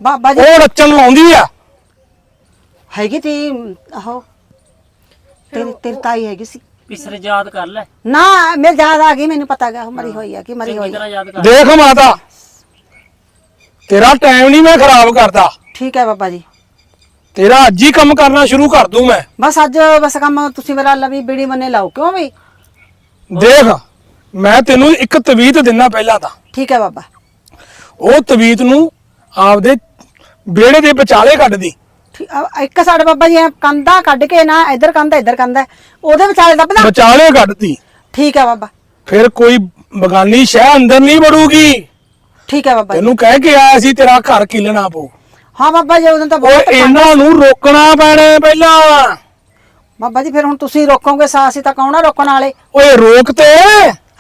ਬਾਬਾ ਜੀ ਉਹ ਰੱਚਣ ਲਾਉਂਦੀ ਆ। ਹੈਗੀ ਤੀ ਆਹੋ। ਤੇਰੀ ਤੇਰੀ ਤਾਈ ਹੈਗੀ ਸੀ। ਪਿਛਲੇ ਯਾਦ ਕਰ ਲੈ। ਨਾ ਮੇਰੇ ਯਾਦ ਆ ਗਈ ਮੈਨੂੰ ਪਤਾ ਗਾ ਮਰੀ ਹੋਈ ਆ ਕਿ ਮਰੀ ਚੰਗੀ ਹੋਈ ਤਰ੍ਹਾਂ ਆ। ਯਾਦ ਕਰ। ਦੇਖ ਮਾਤਾ ਤੇਰਾ ਟਾਈਮ ਨਹੀਂ ਮੈਂ ਖਰਾਬ ਕਰਦਾ। ਠੀਕ ਹੈ ਬਾਬਾ ਜੀ। ਤੇਰਾ ਅੱਜ ਹੀ ਕੰਮ ਕਰਨਾ ਸ਼ੁਰੂ ਕਰ ਦੂੰ ਮੈਂ। ਬਸ ਅੱਜ ਬਸ ਕੰਮ ਤੁਸੀਂ ਮੇਰਾ ਲਵੀ ਬੀੜੀ ਮੰਨੇ ਲਾਓ ਕਿਉਂ ਵੀ ਦੇਖ ਮੈਂ ਤੈਨੂੰ ਇੱਕ ਤਵੀਤ ਦਿੰਨਾ ਪਹਿਲਾਂ ਤਾਂ। ਠੀਕ ਹੈ ਬਾਬਾ। ਉਹ ਤਵੀਤ ਨੂੰ ਆਪਦੇ ਵਿਹੜੇ ਦੇ ਵਿਚਾਲੇ ਕੱਢਦੀ ਆ- ਇੱਕ ਸਾਡੇ ਬਾਬਾ ਜੀ ਐਂ ਕੰਧਾਂ ਕੱਢ ਕੇ ਨਾ ਇੱਧਰ ਕੰਧ ਇੱਧਰ ਕੰਧ ਹੈ। ਉਹਦੇ ਵਿਚਾਲੇ ਦੱਬਦਾ ਵਿਚਾਲੇ ਕੱਢਦੀ ਠੀਕ ਹੈ ਬਾਬਾ। ਫਿਰ ਕੋਈ ਬਗਾਨੀ ਸ਼ਹਿ ਅੰਦਰ ਨਹੀਂ ਵੜੂਗੀ। ਠੀਕ ਹੈ ਬਾਬਾ ਜੀ। ਤੈਨੂੰ ਕਹਿ ਕੇ ਆਇਆ ਸੀ ਤੇਰਾ ਘਰ ਕਿਲਣਾ ਪਊ। ਹਾਂ ਬਾਬਾ ਜੀ ਉਦੋਂ ਤਾਂ ਓਏ ਬਹੁਤ ਇਹਨਾਂ ਨੂੰ ਰੋਕਣਾ ਪੈਣਾ ਹੈ ਪਹਿਲਾਂ। ਬਾਬਾ ਜੀ ਫਿਰ ਹੁਣ ਤੁਸੀਂ ਰੋਕੋਗੇ ਸਾਹ ਅਸੀਂ ਤਾਂ ਕੌਣਾ ਰੋਕਣ ਵਾਲੇ? ਓਏ ਰੋਕ ਤੇ।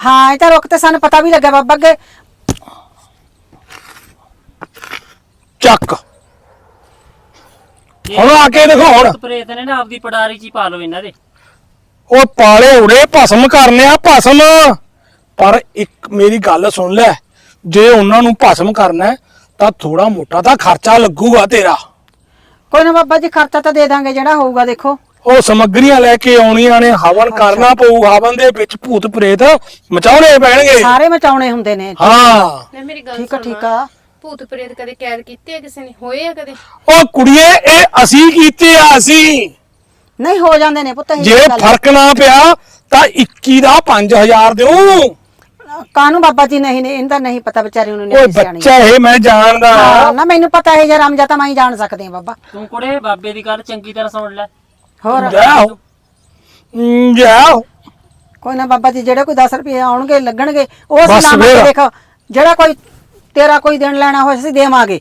ਹਾਂ ਇਹ ਤਾਂ ਰੁਕ ਤੇ ਸਾਨੂੰ ਪਤਾ ਵੀ ਲੱਗਾ ਬਾਬਾ ਅੱਗੇ। ਚੱਕ। ਹੁਣ ਆ ਕੇ ਦੇਖੋ ਹੁਣ। ਪ੍ਰੇਤ ਨੇ ਨਾ ਆਪਦੀ ਪੜਾਰੀ ਚ ਹੀ ਪਾ ਲਓ ਇਹਨਾਂ ਦੇ। ਉਹ ਪਾਲੇ ਉਰੇ ਭਸਮ ਕਰਨੇ ਆ ਭਸਮ। ਪਰ ਇੱਕ ਮੇਰੀ ਗੱਲ ਸੁਣ ਲੈ ਜੇ ਉਹਨਾਂ ਨੂੰ ਭਸਮ ਕਰਨਾ ਹੈ, ਤਾਂ ਥੋੜਾ ਮੋਟਾ ਤਾਂ ਖਰਚਾ ਲੱਗੂਗਾ ਤੇਰਾ। ਕੋਈ ਨਾ ਬਾਬਾ ਜੀ ਖਰਚਾ ਤਾਂ ਦੇ ਦਾਂਗੇ ਜਿਹੜਾ ਹੋਊਗਾ ਦੇਖੋ। ਉਹ ਸਮੱਗਰੀਆਂ ਲੈ ਕੇ ਆਉਣੀਆਂ ਨੇ ਹਵਨ ਕਰਨਾ ਪਊ ਹਵਨ ਦੇ ਵਿੱਚ ਭੂਤ ਪ੍ਰੇਤ ਮਚਾਉਣੇ ਪੈਣਗੇ। ਸਾਰੇ ਮਚਾਉਣੇ ਹੁੰਦੇ ਨੇ। ਹਾਂ। ਲੈ ਮੇਰੀ ਗੱਲ ਠੀਕ ਆ ਠੀਕ ਆ। ਭੂਤ ਪ੍ਰੇਤ ਕਦੇ ਕੈਦ ਕੀਤੇ ਆ ਕਿਸੇ ਨੇ ਹੋਏ ਆ ਕਦੇ? ਉਹ ਕੁੜੀਏ ਇਹ ਅਸੀਂ ਕੀਤੇ ਆ ਅਸੀਂ। ਨਹੀਂ ਹੋ ਜਾਂਦੇ ਨੇ ਪੁੱਤ ਜੇ ਫ਼ਰਕ ਨਾ ਪਿਆ ਤਾਂ 21 ਦਾ 5000 ਦਿਉ ਕਾਨੂੰ ਬਾਬਾ ਜੀ ਨਹੀਂ ਨੇ ਇਹਦਾ ਨਹੀਂ ਪਤਾ ਵਿਚਾਰੀ ਨੂੰ ਓਏ ਨਹੀਂ ਬੱਚਾ ਇਹ ਮੈਂ ਜਾਣਦਾ। ਹਾਂ, ਨਾ ਮੈਨੂੰ ਪਤਾ ਹੈ ਜੇ ਰਾਮਜਾ ਤਾਂ ਮੈਂ ਹੀ ਜਾਣ ਸਕਦੀ ਬਾਬਾ। ਤੂੰ ਕੁੜੇ ਬਾਬੇ ਦੀ ਗੱਲ ਚੰਗੀ ਤਰ੍ਹਾਂ ਸੁਣ ਲੈ। ਹੋਰ? ਜਾਓ ਹਮ, ਜਾਓ ਕੋਈ ਨਾ ਬਾਬਾ ਜੀ ਜਿਹੜੇ ਕੋਈ 10 ਰੁਪਏ ਆਉਣਗੇ ਲੱਗਣਗੇ ਉਹ ਬਸ ਸਲਾਮਤ ਫਿਰ। ਦੇਖ ਜਿਹੜਾ ਕੋਈ ਤੇਰਾ ਕੋਈ ਦੇਣ ਲੈਣਾ ਹੋਏ ਅਸੀਂ ਦੇਵਾਂਗੇ।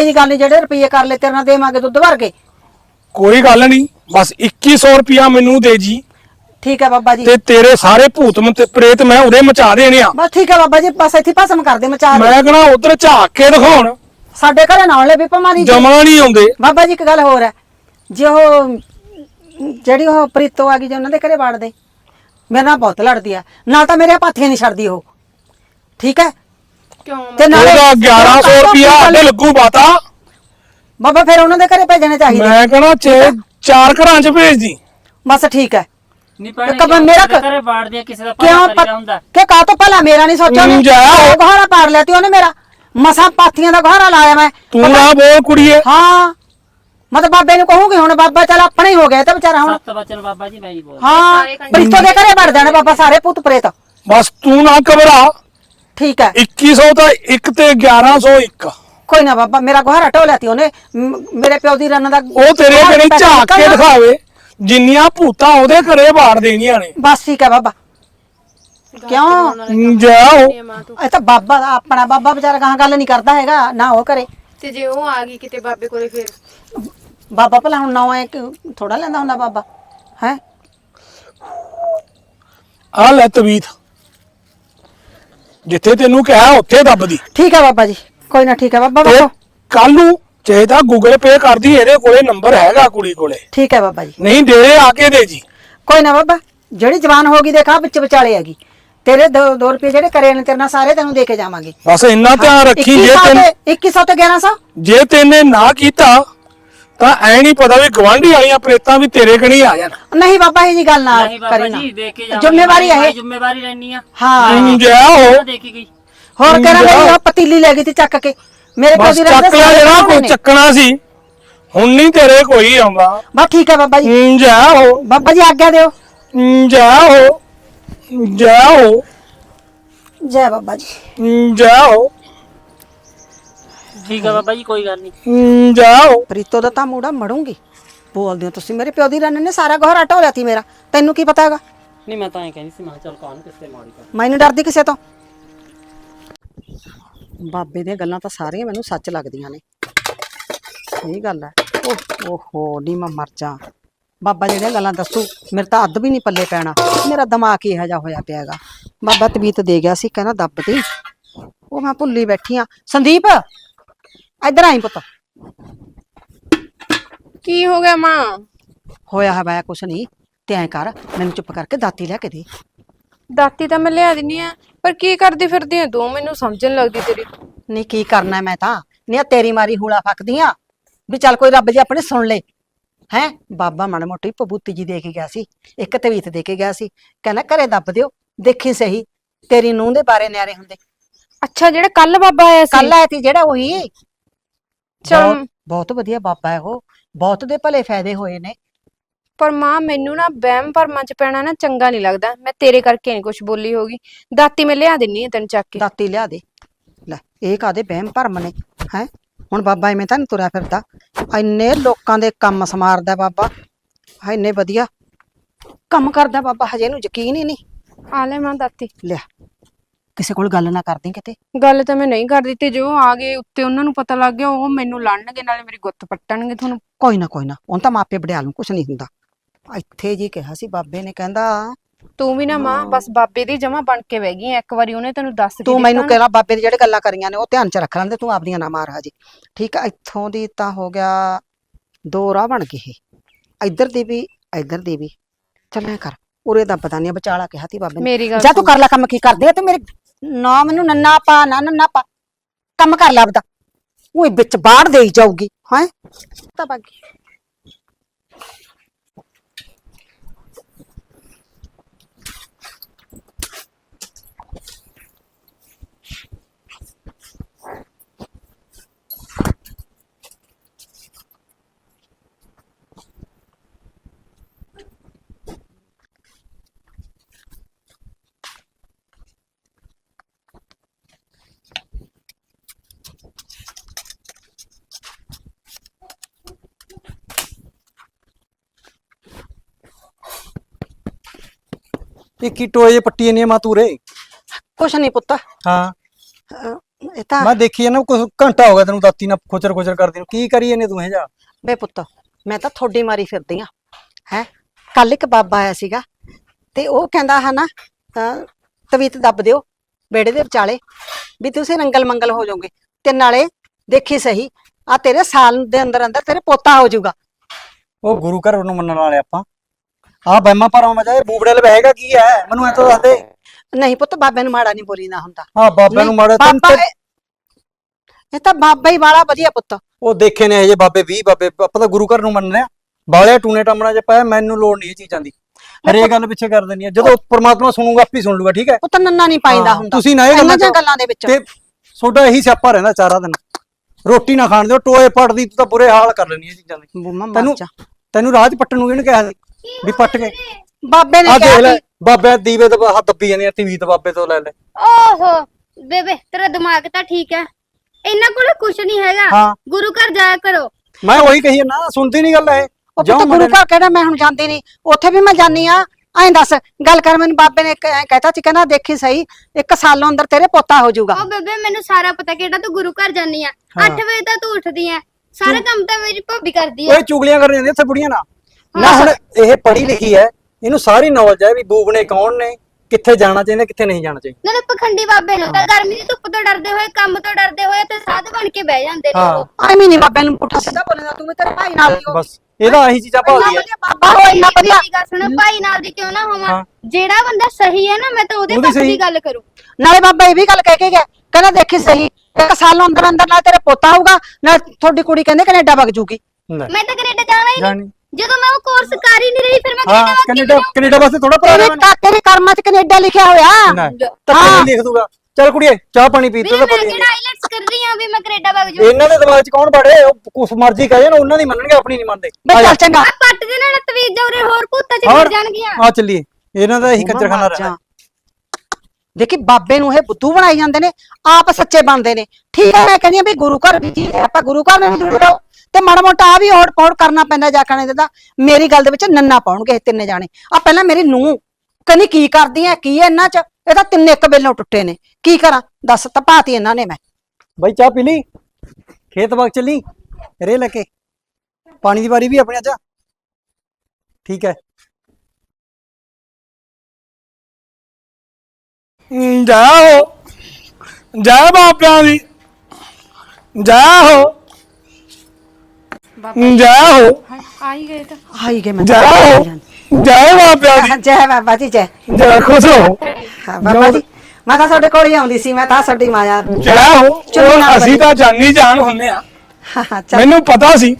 ਜੀ ਗੱਲ ਨਹੀਂ ਜਿਹੜੇ ਰੁਪਏ ਕਰ ਲੈ ਤੇਰੇ ਨਾਲ ਦੇਵਾਂਗੇ ਦੁੱਧ ਭਰ ਕੇ। ਕੋਈ ਗੱਲ ਨਹੀਂ ਬਸ 2100 ਰੁਪਿਆ ਮੈਨੂੰ ਦੇ ਜੀ। ਠੀਕ ਹੈ ਬਾਬਾ ਜੀ। ਤੇ ਤੇਰੇ ਸਾਰੇ ਭੂਤ ਮਤ ਪ੍ਰੇਤ ਮੈਂ ਉਹਦੇ ਮਚਾ ਦੇਣੇ ਆ। ਬਸ ਠੀਕ ਹੈ ਬਾਬਾ ਜੀ ਬਸ ਇੱਥੇ ਭਸਮ ਕਰ ਦੇ ਮਚਾ ਦੇ। ਮੈਂ ਕਹਣਾ ਉਧਰ ਝਾਕ ਕੇ ਦਿਖਾਉਣ। ਸਾਡੇ ਘਰੇ ਨਾਲ ਲੈ ਵੀ ਪਮਾਰੀ ਜੀ। ਜਮਾ ਨਹੀਂ ਆਉਂਦੇ। ਬਾਬਾ ਜੀ ਇੱਕ ਗੱਲ ਹੋਰ ਹੈ। ਜੇ ਉਹ ਜਿਹੜੀ ਉਹ ਪ੍ਰੀਤੋ ਆ ਗਈ ਜੇ ਉਹਨਾਂ ਦੇ ਘਰੇ ਵੜਦੇ ਮੇਰੇ ਨਾਲ ਬਹੁਤ ਲੜਦੀ ਆ। ਨਾਲ ਤਾਂ ਮੇਰੇ ਪਾਥੀਆਂ ਨਹੀਂ ਛੱਡਦੀ ਉਹ। ਠੀਕ ਹੈ? ਕਿਉਂ? ਤੇ ਨਾਲੇ ਉਹਦਾ 1100 ਰੁਪਿਆ ਅੱਡੇ ਲੱਗੂ ਬਾਤਾ ਬਾਬਾ ਫਿਰ ਉਹਨਾਂ ਦੇ ਘਰੇ ਭੇਜਣੇ ਚਾਹੀਦੇ। ਮੈਂ ਕਹਣਾ ਚੇ ਚਾਰ ਘਰਾਂ ਚ ਭੇਜ ਦੀ ਬਸ ਠੀਕ ਹੈ। ਨਹੀਂ ਭੈਣੇ ਵਾਰ ਮੇਰਾ ਘਰੇ ਬਾੜਦੇ ਕਿਸੇ ਦਾ ਕਿਉਂ ਕਰੀਦਾ ਹੁੰਦਾ। ਕਿ ਕਾ ਤੋਂ ਭਲਾ? ਮੇਰਾ ਨਹੀਂ ਸੋਚਿਆ ਹੂੰ, ਜਾ। ਗਹਾਰਾ ਪਾੜ ਲਿਆ ਤੀ ਉਹਨੇ ਮੇਰਾ ਮਸਾਂ ਪਾਥੀਆਂ ਦਾ ਗਹਾਰਾ ਲਾਇਆ ਮੈਂ। ਤੂੰ ਨਾ ਬੋਲ ਕੁੜੀਏ। ਹਾਂ। ਮਤਲਬ ਬਾਬੇ ਨੂੰ ਕਹੂੰਗੀ ਹੁਣ ਬਾਬਾ ਚੱਲ ਆਪਣਾ ਹੀ ਹੋ ਗਿਆ ਇਹ ਤਾਂ ਵਿਚਾਰਾ ਹੁਣ ਸੱਤ ਬਚਨ ਬਾਬਾ ਜੀ ਮੈਂ ਨਹੀਂ ਬੋਲ ਹਾਂ। ਪ੍ਰੀਤੋ ਦੇ ਘਰੇ ਵੜ ਜਾਣੇ ਬਾਬਾ ਸਾਰੇ ਪੁੱਤ ਪ੍ਰੇਤ ਬਸ ਤੂੰ ਨਾ ਘਬਰਾ। ਠੀਕ ਹੈ। 2100 ਤਾਂ ਇੱਕ ਤੇ 1101 ਕੋਈ ਨਾ ਬਾਬਾ ਮੇਰਾ ਗਹਾਰਾ ਢੋਲਿਆ ਤੀ ਉਹਨੇ। ਮ- ਮੇਰੇ ਪਿਓ ਦੀ ਰੰਨ ਦਾ ਉਹ ਤੇਰੇ ਪੈਸਾ ਝਾਕ ਕੇ ਨਿਕਲਣਾ। ਦਿਖਾਵੇ ਜਿੰਨੀਆਂ ਭੂਤਾਂ ਉਹਦੇ ਘਰੇ ਬਾੜ ਦੇਣੀਆਂ ਨੇ। ਬਸ ਠੀਕ ਹੈ ਬਾਬਾ। ਕਿਉਂ? ਜਾਓ ਇਹ ਤਾਂ ਬਾਬਾ ਦਾ ਆਪਣਾ ਬਾਬਾ ਵਿਚਾਰਾ ਕਹਾਂ ਗੱਲ ਨਹੀਂ ਕਰਦਾ ਹੈਗਾ ਨਾ ਉਹ ਕਰੇ। ਤੇ ਜੇ ਉਹ ਆ ਗਈ ਕਿਤੇ ਬਾਬੇ ਕੋਲੇ ਫਿਰ? ਬਾਬਾ ਭਲਾ ਹੁਣ ਨਾ ਹੈ ਥੋੜਾ ਲੈਂਦਾ ਹੁੰਦਾ ਬਾਬਾ ਹੈ? ਆ ਲੈ ਤਵੀਤ। ਜਿੱਥੇ ਤੈਨੂੰ ਕਿਹਾ ਉੱਥੇ ਦੱਬਦੀ ਠੀਕ ਹੈ ਬਾਬਾ ਜੀ। ਕੋਈ ਨਾ ਠੀਕ ਹੈ ਬਾਬਾ ਤੇ ਬਾਬਾ ਕੱਲ ਨੂੰ ਚਾਹੇ ਤਾਂ ਗੂਗਲ ਪੇ ਕਰਦੀ ਇਹਦੇ ਕੋਲੇ ਨੰਬਰ ਹੈਗਾ ਕੁੜੀ ਕੋਲੇ। ਠੀਕ ਹੈ ਬਾਬਾ ਜੀ। ਨਹੀਂ ਦੇ ਆ ਕੇ ਦੇ ਜੀ। ਕੋਈ ਨਾ ਬਾਬਾ ਜਿਹੜੀ ਜਵਾਨ ਹੋ ਗਈ ਦੇਖਾ ਵਿੱਚ ਵਿਚਾਲੇ ਹੈਗੀ। ਤੇਰੇ 2 ਰੁਪਏ ਜਿਹੜੇ ਕਰੇ ਨੇ ਤੇਰੇ ਨਾਲ ਸਾਰੇ ਤੈਨੂੰ ਦੇ ਕੇ ਜਾਵਾਂਗੇ। ਬਸ ਇੰਨਾ ਧਿਆਨ ਰੱਖੀ ਜੇ 2100 ਤੈਨੂੰ ਤੇ 2100 ਤੇ 1100 ਜੇ ਤੈਨੇ ਨਾ ਕੀਤਾ ਤਾਂ ਐ ਨਹੀਂ ਪਤਾ ਵੀ ਗਵਾਂਢੀ ਵਾਲੀਆਂ ਪ੍ਰੇਤਾਂ ਵੀ ਤੇਰੇ ਕਣੀ ਆ ਜਾਣ। ਨਹੀਂ ਬਾਬਾ ਇਹ ਜੀ ਗੱਲ ਨਾ ਨਹੀਂ ਬਾਬਾ ਕਰੀ ਨਾ। ਜੀ ਕੇ ਜ਼ਿੰਮੇਵਾਰੀ ਹੈ ਇਹ ਜ਼ਿੰਮੇਵਾਰੀ ਲੈਣੀ ਆ ਹਾਂ। ਜਾ ਹੋ ਦੇ ਕੇ ਗਈ। ਹੋਰ ਕਹਿਣਾ ਮੇਰੀ ਉਹ ਪਤੀਲੀ ਲੈ ਗਈ ਤੇ ਚੱਕ ਕੇ। ਮੇਰੇ ਕੋਲ ਬਸ ਦੀ ਚੱਕ ਰਹਿੰਦੇ ਲਿਆ ਜਿਹੜਾ ਕੋਈ। ਚੱਕਣਾ ਸੀ। ਹੁਣ ਨਹੀਂ ਤੇਰੇ ਕੋਈ ਆਉਂਦਾ। ਬਸ ਠੀਕ ਹੈ ਬਾਬਾ ਜੀ। ਹੂੰ, ਜਾ ਹੋ ਬਾਬਾ ਜੀ ਆਗਿਆ ਦਿਓ। ਹੂੰ, ਜਾ ਹੋ ਜਾ ਹੋ ਜੈ ਬਾਬਾ ਜੀ। ਹੂੰ, ਜਾ ਹੋ ਠੀਕ ਆ ਬਾਬਾ ਜੀ ਕੋਈ ਗੱਲ ਨਹੀਂ ਹੂੰ, ਜਾ ਹੋ ਪ੍ਰੀਤੋ ਦਾ ਤਾਂ ਮੂੜਾ ਮੜੂੰਗੀ। ਬੋਲਦੇ ਹੋ ਤੁਸੀਂ ਮੇਰੇ ਪਿਓ ਦੀ ਰੰਨ ਨੇ ਸਾਰਾ ਗੋਹਰਾ ਢੋਲਿਆ ਤੀ ਮੇਰਾ। ਤੈਨੂੰ ਕੀ ਪਤਾ ਹੈਗਾ? ਨਹੀਂ ਮੈਂ ਤਾਂ ਐਂ ਕਹਿੰਦੀ ਸੀ ਮੈਂ ਕਿਹਾ ਚੱਲ ਕੌਣ ਕਿਸੇ ਮਾੜੀ ਕਰ ਮੈਂ ਨਹੀਂ ਡਰਦੀ ਕਿਸੇ ਤੋਂ। ਬਾਬੇ ਦੀਆਂ ਗੱਲਾਂ ਤਾਂ ਸਾਰੀਆਂ ਮੈਨੂੰ ਸੱਚ ਲੱਗਦੀਆਂ ਨੇ। ਸਹੀ ਗੱਲ ਹੈ ਓਹ ਓਹੋ ਨੀ ਮੈਂ ਮਰ ਜਾ। ਬਾਬਾ ਜਿਹੜੀਆਂ ਗੱਲਾਂ ਦੱਸੂ ਮੇਰੇ ਤਾਂ ਅੱਧ ਵੀ ਨਹੀਂ ਪੱਲੇ ਪੈਣਾ। ਮੇਰਾ ਦਿਮਾਗ ਹੀ ਇਹੋ ਜਿਹਾ ਹੋਇਆ ਪਿਆ ਹੈਗਾ। ਬਾਬਾ ਤਬੀਤ ਦੇ ਗਿਆ ਸੀ ਕਹਿੰਦਾ ਦੱਬ ਦੇ। ਉਹ ਮੈਂ ਭੁੱਲੀ ਬੈਠੀ ਆ। ਸੰਦੀਪ! ਇੱਧਰ ਆਈ ਪੁੱਤ। ਕੀ ਹੋ ਗਿਆ ਮਾਂ? ਹੋਇਆ ਹਵਾਇਆ ਕੁਛ ਨਹੀਂ ਤੇ ਐਂ ਕਰ ਮੈਨੂੰ ਚੁੱਪ ਕਰਕੇ ਦਾਤੀ ਲੈ ਕੇ ਦੇ। ਦਾਤੀ ਤਾਂ ਮੈਂ ਲਿਆ ਦਿੰਨੀ ਆ ਪਰ ਕੀ ਕਰਦੀ ਫਿਰਦੀ ਆ? ਤੂੰ ਮੈਨੂੰ ਸਮਝਣ ਲੱਗਦੀ ਤੇਰੀ। ਨਹੀਂ ਕੀ ਕਰਨਾ ਮੈਂ ਤਾਂ? ਨਹੀਂ ਆ ਤੇਰੀ ਮਾਰੀ ਹੂਲਾ ਫੱਕਦੀ ਆ ਵੀ ਚੱਲ ਕੋਈ ਰੱਬ ਜੀ ਆਪਣੇ ਸੁਣ ਲੇ। ਹੈ? ਬਾਬਾ ਮਾੜਾ ਮੋਟੀ ਪਬੂਤੀ ਜੀ ਦੇ ਕੇ ਗਿਆ ਸੀ ਇੱਕ ਤਵੀਤ ਦੇ ਕੇ ਗਿਆ ਸੀ ਕਹਿੰਦਾ ਘਰੇ ਦੱਬ ਦਿਓ ਦੇਖੀ ਸਹੀ ਤੇਰੀ ਨੂੰਹ ਦੇ ਬਾਰੇ ਨਿਆਰੇ ਹੁੰਦੇ। ਅੱਛਾ ਜਿਹੜਾ ਕੱਲ ਬਾਬਾ ਆਇਆ ਸੀ? ਕੱਲ ਆਇਆ ਸੀ ਜਿਹੜਾ ਉਹੀ। ਚੱਲ ਬਹੁਤ- ਬਹੁਤ ਵਧੀਆ ਬਾਬਾ ਹੈ ਉਹ। ਬਹੁਤ ਦੇ ਭਲੇ ਫਾਇਦੇ ਹੋਏ ਨੇ। ਪਰ ਮਾਂ ਮੈਨੂੰ ਨਾ ਵਹਿਮ ਭਰਮਾਂ ਚ ਪੈਣਾ ਨਾ ਚੰਗਾ ਨਹੀਂ ਲੱਗਦਾ। ਮੈਂ ਤੇਰੇ ਕਰਕੇ ਨਹੀਂ ਕੁਝ ਬੋਲੀ ਹੋਗੀ ਦਾਤੀ ਮੈਂ ਲਿਆ ਦਿੰਨੀ ਆ ਤੈਨੂੰ ਚੱਕ ਕੇ। ਦਾਤੀ ਲਿਆ ਦੇ। ਲੈ ਇਹ ਕਾਦੇ ਵਹਿਮ ਭਰਮ ਨੇ ਹੈ? ਹੁਣ ਬਾਬਾ ਐਵੇਂ ਤਾਂ ਨੀ ਤੁਰਿਆ ਫਿਰਦਾ। ਇੰਨੇ ਲੋਕਾਂ ਦੇ ਕੰਮ ਸਮਾਰਦਾ ਬਾਬਾ। ਹਾਏ ਇੰਨੇ ਵਧੀਆ ਕੰਮ ਕਰਦਾ ਬਾਬਾ ਹਜੇ ਇਹਨੂੰ ਯਕੀਨ ਹੀ ਨਹੀਂ। ਆ ਲੈ ਮਾਂ ਦਾਤੀ। ਲਿਆ। ਕਿਸੇ ਕੋਲ ਗੱਲ ਨਾ ਕਰਦੀ ਕਿਤੇ ਗੱਲ ਤਾਂ ਮੈਂ ਨਹੀਂ ਕਰਦੀ ਤੇ ਜੋ ਆ ਗਏ ਉੱਤੇ ਉਹਨਾਂ ਨੂੰ ਪਤਾ ਲੱਗ ਗਿਆ ਉਹ ਮੈਨੂੰ ਲੜਨਗੇ ਨਾਲੇ ਮੇਰੀ ਗੁੱਤ ਪੱਟਣਗੇ ਤੁਹਾਨੂੰ ਕੋਈ ਨਾ ਕੋਈ ਨਾ ਹੁਣ ਤਾਂ ਮਾਪੇ ਵਡਿਆਲ ਨੂੰ ਕੁਝ ਨਹੀਂ ਹੁੰਦਾ ਇੱਥੇ ਜੀ ਕਿਹਾ ਸੀ ਬਾਬੇ ਨੇ ਕਹਿੰਦਾ ਤੂੰ ਵੀ ਨਾ ਮਾਂ ਬਸ ਬਾਬੇ ਦੀ ਜਮਾ ਬਣ ਕੇ ਬਹਿ ਗਈ ਆਂ। ਇੱਕ ਵਾਰੀ ਉਹਨੇ ਤੈਨੂੰ ਦੱਸ ਕੇ ਤੂੰ ਮੈਨੂੰ। ਕਹਿਣਾ ਬਾਬੇ ਦੀ ਜਿਹੜੇ ਗੱਲਾਂ ਕਰੀਆਂ ਨੇ ਉਹ ਧਿਆਨ ਚ ਰੱਖ ਲੈਂਦੇ ਤੂੰ ਆਪਦੀਆਂ ਨਾ ਮਾਰ ਹਜੇ ਠੀਕ ਆ ਇੱਥੋਂ ਦੀ ਤਾਂ ਹੋ ਗਿਆ ਦੋ ਰਾਹ ਬਣ ਗਏ ਇਹ ਇੱਧਰ ਦੀ ਵੀ ਇੱਧਰ ਦੀ ਵੀ ਚੱਲ ਐਂ ਕਰ ਉਰੇ ਦਾ ਪਤਾ ਨਹੀਂ ਵਿਚਾਲਾ ਕਿਹਾ ਤੀ ਬਾਬੇ ਨੇ ਮੇਰੀ ਗੱਲ ਜਾ ਤੂੰ। ਕਰ ਲੈ ਕੰਮ ਕੀ ਕਰਦੇ ਆ ਤੇ ਮੇਰੇ ਨਾ ਮੈਨੂੰ ਨੰਨਾ ਪਾ, ਨਾ ਨੰਨਾ ਪਾ। ਕੰਮ ਕਰ ਲੱਭਦਾ ਆਪਦਾ। ਉਹ ਵਿੱਚ ਬਾੜ ਦੇਈ ਜਾਊਗੀ, ਹੈ? ਤਾਂ ਬਾਕੀ ਇੱਕੀ ਟੋਏ ਜਿਹੇ ਪੱਟੀ ਨਹੀਂ ਮਾ ਤੂਰੇ। ਕੁਛ ਨਹੀਂ ਪੁੱਤ। ਹਾਂ। ਅਹ ਇਹ ਤਾਂ ਮੈਂ ਦੇਖੀ ਜਾਂਦਾ ਕੁਝ ਘੰਟਾ ਹੋ ਗਿਆ ਤੈਨੂੰ ਦਾਤੀ ਨਾਲ ਖੋਚਰ ਖੋਚਰ ਕਰਦੀ ਨੂੰ। ਕੀ ਕਰੀ ਇਹਨੇ ਤੂੰ ਇਹ ਜਾ? ਬੇ ਪੁੱਤ ਮੈਂ ਤਾਂ ਥੋੜੀ ਮਾਰੀ ਫਿਰਦੀ ਆ। ਹੈ? ਕੱਲ ਇੱਕ ਬਾਬਾ ਆਇਆ ਸੀਗਾ ਤੇ ਉਹ ਕਹਿੰਦਾ ਹਨਾ ਤਵੀਤ ਦੱਬ ਦਿਓ ਬੇੜੇ ਦੇ ਵਿਚਾਲੇ ਵੀ ਤੁਸੀਂ ਰੰਗਲ ਮੰਗਲ ਹੋ ਜਾਓਗੇ। ਤੇ ਨਾਲੇ ਦੇਖੀ ਸਹੀ ਆ ਤੇਰੇ ਸਾਲ ਦੇ ਅੰਦਰ ਅੰਦਰ ਤੇਰੇ ਪੋਤਾ ਹੋ ਜਾਊਗਾ। ਉਹ ਗੁਰੂ ਘਰ ਨੂੰ ਮੰਨਣ ਵਾਲੇ ਆਪਾਂ। ਆਹ ਬਹਿਮਾ ਪਰਾਂ ਮਜਾ ਇਹ ਬੂਬੜੇ ਵਾਲੇ ਹੈਗਾ ਕੀ ਹੈ? ਮੈਨੂੰ ਐ ਤਾਂ ਦੱਸ ਦੇ। ਨਹੀਂ ਪੁੱਤ ਬਾਬੇ ਨੂੰ ਮਾੜਾ ਨਹੀਂ ਬੋਲੀਦਾ ਹੁੰਦਾ। ਹਾਂ ਬਾਬੇ ਨੂੰ ਮਾੜਾ ਤੈਨੂੰ ਬਾਬਾ ਤੇ- ਇਹ- ਇਹ ਤਾਂ ਬਾਬਾ ਹੀ ਵਾਲਾ ਵਧੀਆ ਪੁੱਤ। ਉਹ ਦੇਖੇ ਨੇ ਇਹ ਜੇ ਬਾਬੇ 20 ਬਾਬੇ ਆਪਾਂ ਤਾਂ ਗੁਰੂ ਘਰ ਨੂੰ ਮੰਨਦੇ ਆ ਬਾਲੇ ਟੂਨੇ ਟਾਮਣਾ ਚ ਪਾਇਆ ਮੈਨੂੰ ਲੋੜ ਨਹੀਂ ਇਹ ਚੀਜ਼ਾਂ ਦੀ। ਹਰੇਕ ਗੱਲ ਪਿੱਛੇ ਕਰ ਦੇਣੀ ਆ ਜਦੋਂ ਪ੍ਰਮਾਤਮਾ ਸੁਣੂਗਾ ਆਪੇ ਸੁਣ ਲੂਗਾ ਠੀਕ ਹੈ? ਪੁੱਤ ਨੰਨਾ ਨਹੀਂ ਪਾਈਦਾ ਹਾਂ, ਹੁੰਦਾ। ਤੁਸੀਂ ਨਾ ਇਹ ਇਹਨਾਂ ਗੱਲਾਂ ਜਿਹੀਆਂ ਕਰੋ। ਗੱਲਾਂ ਦੇ ਵਿੱਚ। ਤੇ ਤੁਹਾਡਾ ਇਹੀ ਸਿਆਪਾ ਰਹਿੰਦਾ ਚਾਰਾ ਦਿਨ। ਰੋਟੀ ਨਾ ਖਾਣ ਦਿਓ ਟੋਏ ਪੜਦੀ ਤੂੰ ਤਾਂ ਬੁਰੇ ਹਾਲ ਕਰ ਲੈਣੀ ਇਹ ਚੀਜ਼ਾਂ ਦੇ। ਬੂਮਾ ਮਰ ਤੈਨੂੰ ਜਾ। ਤੈਨੂੰ ਚ ਪੱਟਣ ਨੂੰ ਕਿਹਨੇ ਕਿਹਾ ਸੀ। ਵੀ ਪੱਟ ਕੇ। ਬਾਬੇ ਨੇ ਆ ਦੇਖ ਲੈ ਬਾਬੇ ਦੀਵੇ ਤੋਂ ਹੱਥ ਦੱਬੀ ਜਾਂਦੀਆਂ ਟੀਵੀ ਤੋਂ ਬਾਬੇ ਤੋਂ ਲੈ ਲੈ। ਓਹੋ ਬੇਬੇ ਤੇਰਾ ਦਿਮਾਗ ਤਾਂ ਠੀਕ ਹੈ। ਇਹਨਾਂ ਕੋਲ ਕੁਝ ਨਹੀਂ ਹੈਗਾ। ਹਾਂ। ਗੁਰੂ ਘਰ ਜਾਇਆ ਕਰੋ। ਮੈਂ ਉਹੀ ਕਹੀ ਨਾ ਸੁਣਦੀ ਨਹੀਂ ਗੱਲ ਇਹ। ਉਹ ਜਾਓ ਪੁੱਤ ਗੁਰੂ ਮੁੰਡੇ ਘਰ ਕਿਹੜਾ ਮੈਂ ਹੁਣ ਜਾਂਦੀ ਨਹੀਂ ਉੱਥੇ ਵੀ ਮੈਂ ਜਾਨੀ ਆ ਐਂ ਦੱਸ ਗੱਲ ਕਰ ਮੈਨੂੰ ਬਾਬੇ ਨੇ ਕ- ਐਂ ਕਹਿਤਾ ਸੀ ਕਹਿੰਦਾ ਦੇਖੀ ਸਹੀ ਇੱਕ ਸਾਲੋਂ ਅੰਦਰ ਤੇਰੇ ਪੋਤਾ ਹੋ ਜਾਊਗਾ। ਉਹ ਬੇਬੇ ਮੈਨੂੰ ਸਾਰਾ ਪਤਾ ਕਿਹੜਾ ਤੂੰ ਗੁਰੂ ਘਰ ਜਾਨੀ ਆ। 8 ਵਜੇ ਤਾਂ ਤੂੰ ਉੱਠਦੀ ਆ। ਸਾਰਾ ਕੰਮ ਤਾਂ ਮੇਰੀ ਭਾਬੀ ਕਰਦੀ ਆ। ਓਏ ਚੁਗਲੀਆਂ ਕਰਨ ਜਾਂਦੀ ਇੱਥੇ ਬੁੜੀਆਂ ਨਾ ਨਾ ਹੁਣ ਇਹ ਪੜ੍ਹੀ ਲਿਖੀ ਹੈ ਇਹਨੂੰ ਸਾਰੀ ਨੌਲੇਜ ਹੈ ਵੀ ਬੂਬਨੇ ਕੌਣ ਨੇ ਕਿੱਥੇ ਜਾਣਾ ਚਾਹੀਦਾ ਕਿੱਥੇ ਨਹੀਂ ਜਾਣਾ ਚਾਹੀਦਾ। ਨਾਲੇ ਪਖੰਡੀ ਬਾਬੇ ਨੂੰ ਤਾਂ ਗਰਮੀ ਦੀ ਧੁੱਪ ਤੋਂ ਡਰਦੇ ਹੋਏ ਕੰਮ ਤੋਂ ਡਰਦੇ ਹੋਏ ਤੇ ਸਾਧ ਬਣ ਕੇ ਬਹਿ ਜਾਂਦੇ ਨੇ ਹਾਂ। ਉਹ ਐਵੇਂ ਨਹੀਂ ਬਾਬੇ ਨੂੰ ਪੁੱਠਾ ਸਿੱਧਾ ਬੋਲਣਾ ਤੂੰ ਵੀ ਤੇਰੇ ਭਾਈ ਨਾਲ ਹੀ ਹੋ। ਬਸ ਇਹਦਾ ਆਹੀ ਚੀਜ਼ਾਂ ਭਾਲਦੀ ਹੈ ਬਾਬਾ ਹੋ ਇੰਨਾ ਵਧੀਆ। ਮੇਰੀ ਗੱਲ ਸੁਣੋ ਭਾਈ ਨਾਲ ਦੀ ਕਿਉਂ ਨਾ ਹੋਵਾਂ? ਹਾਂ। ਜਿਹੜਾ ਬੰਦਾ ਸਹੀ ਹੈ ਨਾ ਮੈਂ ਤਾਂ ਉਹਦੇ ਉਹਦੀ ਪੱਖ ਸਹੀ। ਦੀ ਗੱਲ ਕਰੂੰ। ਨਾਲੇ ਬਾਬਾ ਇਹ ਵੀ ਗੱਲ ਕਹਿ ਕੇ ਗਿਆ ਕਹਿੰਦਾ ਦੇਖੀ ਸਹੀ ਇੱਕ ਸਾਲੋਂ ਅੰਦਰ ਅੰਦਰ ਨਾਲ ਤੇਰੇ ਪੋਤਾ ਹੋਊਗਾ ਨਾਲ ਤੁਹਾਡੀ ਕੁੜੀ ਕਹਿੰਦੇ ਕੈਨੇਡਾ ਵਗ ਜੂਗੀ। ਲੈ, ਮੈਂ ਤਾਂ ਕੈਨੇਡਾ ਜਾਣਾ ਹੀ ਜਾਣੀ। ਜਦੋਂ ਮੈਂ ਉਹ ਕੋਰਸ ਕਰ ਹੀ ਨਹੀਂ ਰਹੀ ਫਿਰ ਮੈਂ ਹਾਂ ਕੈਨੇਡਾ ਕੈਨੇਡਾ ਵਾਸਤੇ ਥੋੜਾ ਭਰਾ ਤੇਰੇ ਤਾਂ ਤੇਰੇ ਕਰਮਾਂ 'ਚ ਕੈਨੇਡਾ ਲਿਖਿਆ ਹੋਇਆ। ਨਾ ਤਾਂ ਲਿਖ ਦੂਗਾ। ਚੱਲ ਕੁੜੀਏ ਚਾਹ ਪਾਣੀ ਪੀ ਤੂੰ ਮੈਂ ਤਾਂ ਪਤਾ ਕਿਹੜਾ ਆਈਲੈਟਸ ਕਰ ਰਹੀ ਆ ਵੀ ਮੈਂ ਕੈਨੇਡਾ ਵਗ ਜੂ ਇਹਨਾਂ ਦੇ ਦਿਮਾਗ 'ਚ ਕੌਣ ਬੜੇ ਉਹ ਕੁਛ ਮਰਜ਼ੀ ਕਹੇ ਨਾ ਉਹਨਾਂ ਦੀ ਮੰਨਣਗੇ ਆਪਣੀ ਨਹੀਂ ਮੰਨਦੇ। ਬਈ ਚੱਲ ਚੰਗਾ। ਆ ਪੱਟ ਦੇ ਨਾਲ ਤਵੀਜ ਜੋਰੇ ਹੋਰ ਭੂਤਾਂ ਚ ਮਿਲ ਜਾਣਗੀਆਂ। ਆ ਚੱਲੀਏ। ਇਹਨਾਂ ਦਾ ਇਹੀ ਕੰਜਰਖਾਨਾ ਰਹਿਣਾ। ਦੇਖੀ ਬਾਬੇ ਨੂੰ ਇਹ ਬੁੱਧੂ ਬਣਾਈ ਜਾਂਦੇ ਨੇ ਆਪ ਸੱਚੇ ਬਣਦੇ ਨੇ। ਠੀਕ ਹੈ ਮੈਂ ਕਹਿੰਦੀ ਆ ਵੀ ਗੁਰੂ ਘਰ ਵੀ ਜੀ ਆਪਾਂ ਗੁਰੂ ਘਰ ਨੂੰ ਵੀ ਜੁੜੋ ਤੇ ਮਾੜਾ ਮੋਟਾ ਆ ਵੀ ਔੜ ਪੌੜ ਕਰਨਾ ਪੈਂਦਾ ਜਾ ਕਣੇ ਦਾ? ਮੇਰੀ ਗੱਲ ਦੇ ਵਿੱਚ ਨੰਨਾ ਪਾਉਣਗੇ ਤਿੰਨੇ ਜਾਣੇ। ਆ ਪਹਿਲਾਂ ਮੇਰੀ ਨੂੰ ਕਹਿੰਦੀ ਕੀ ਕਰਦੀ ਐ ਕੀ ਐ ਇਹਨਾਂ ਚ? ਇਹ ਤਾਂ ਤਿੰਨੇ ਇੱਕ ਬੇਲੋਂ ਟੁੱਟੇ ਨੇ। ਕੀ ਕਰਾਂ? ਦੱਸ ਤਪਾਤੀ ਇਹਨਾਂ ਨੇ ਮੈਂ। ਬਾਈ ਚਾਹ ਪੀ ਲਈ? ਖੇਤ ਬਾਗ ਚੱਲੀ? ਰੇ ਲੈ ਕੇ। ਪਾਣੀ ਦੀ ਵਾਰੀ ਵੀ ਆਪਣੇ ਅੱਜ। ਠੀਕ ਹੈ। ਹਮ, ਜੈ ਬਾਬਿਆਂ ਦੀ। ਜੈ ਹੋ। ਹਮ, ਜੈ। ਹੋ। ਆ ਹੀ ਗਏ ਤਾਂ। ਆਈ ਗਏ ਮੈਂ। ਜੈ ਦੀ ਬਾਬਾ ਜੀ। ਜੈ ਜੈ ਖੁਸ਼ ਹੋ ਹਾਂ ਬਾਬਾ ਜੀ। ਮੈਂ ਤਾਂ ਤੁਹਾਡੇ ਕੋਲ ਹੀ ਆਉਂਦੀ ਸੀ ਮੈਂ ਤਾਂ ਸਾਡੀ ਮਾਇਆ ਜੈ ਹੋ। ਚਲੋ ਨਾਲ ਉਹ ਅਸੀਂ ਤਾਂ ਜਾਨੀ ਜਾਣ ਹੁੰਨੇ ਆ ਹਾਂ ਹਾਂ ਚੱਲ। ਮੈਨੂੰ ਪਤਾ ਸੀ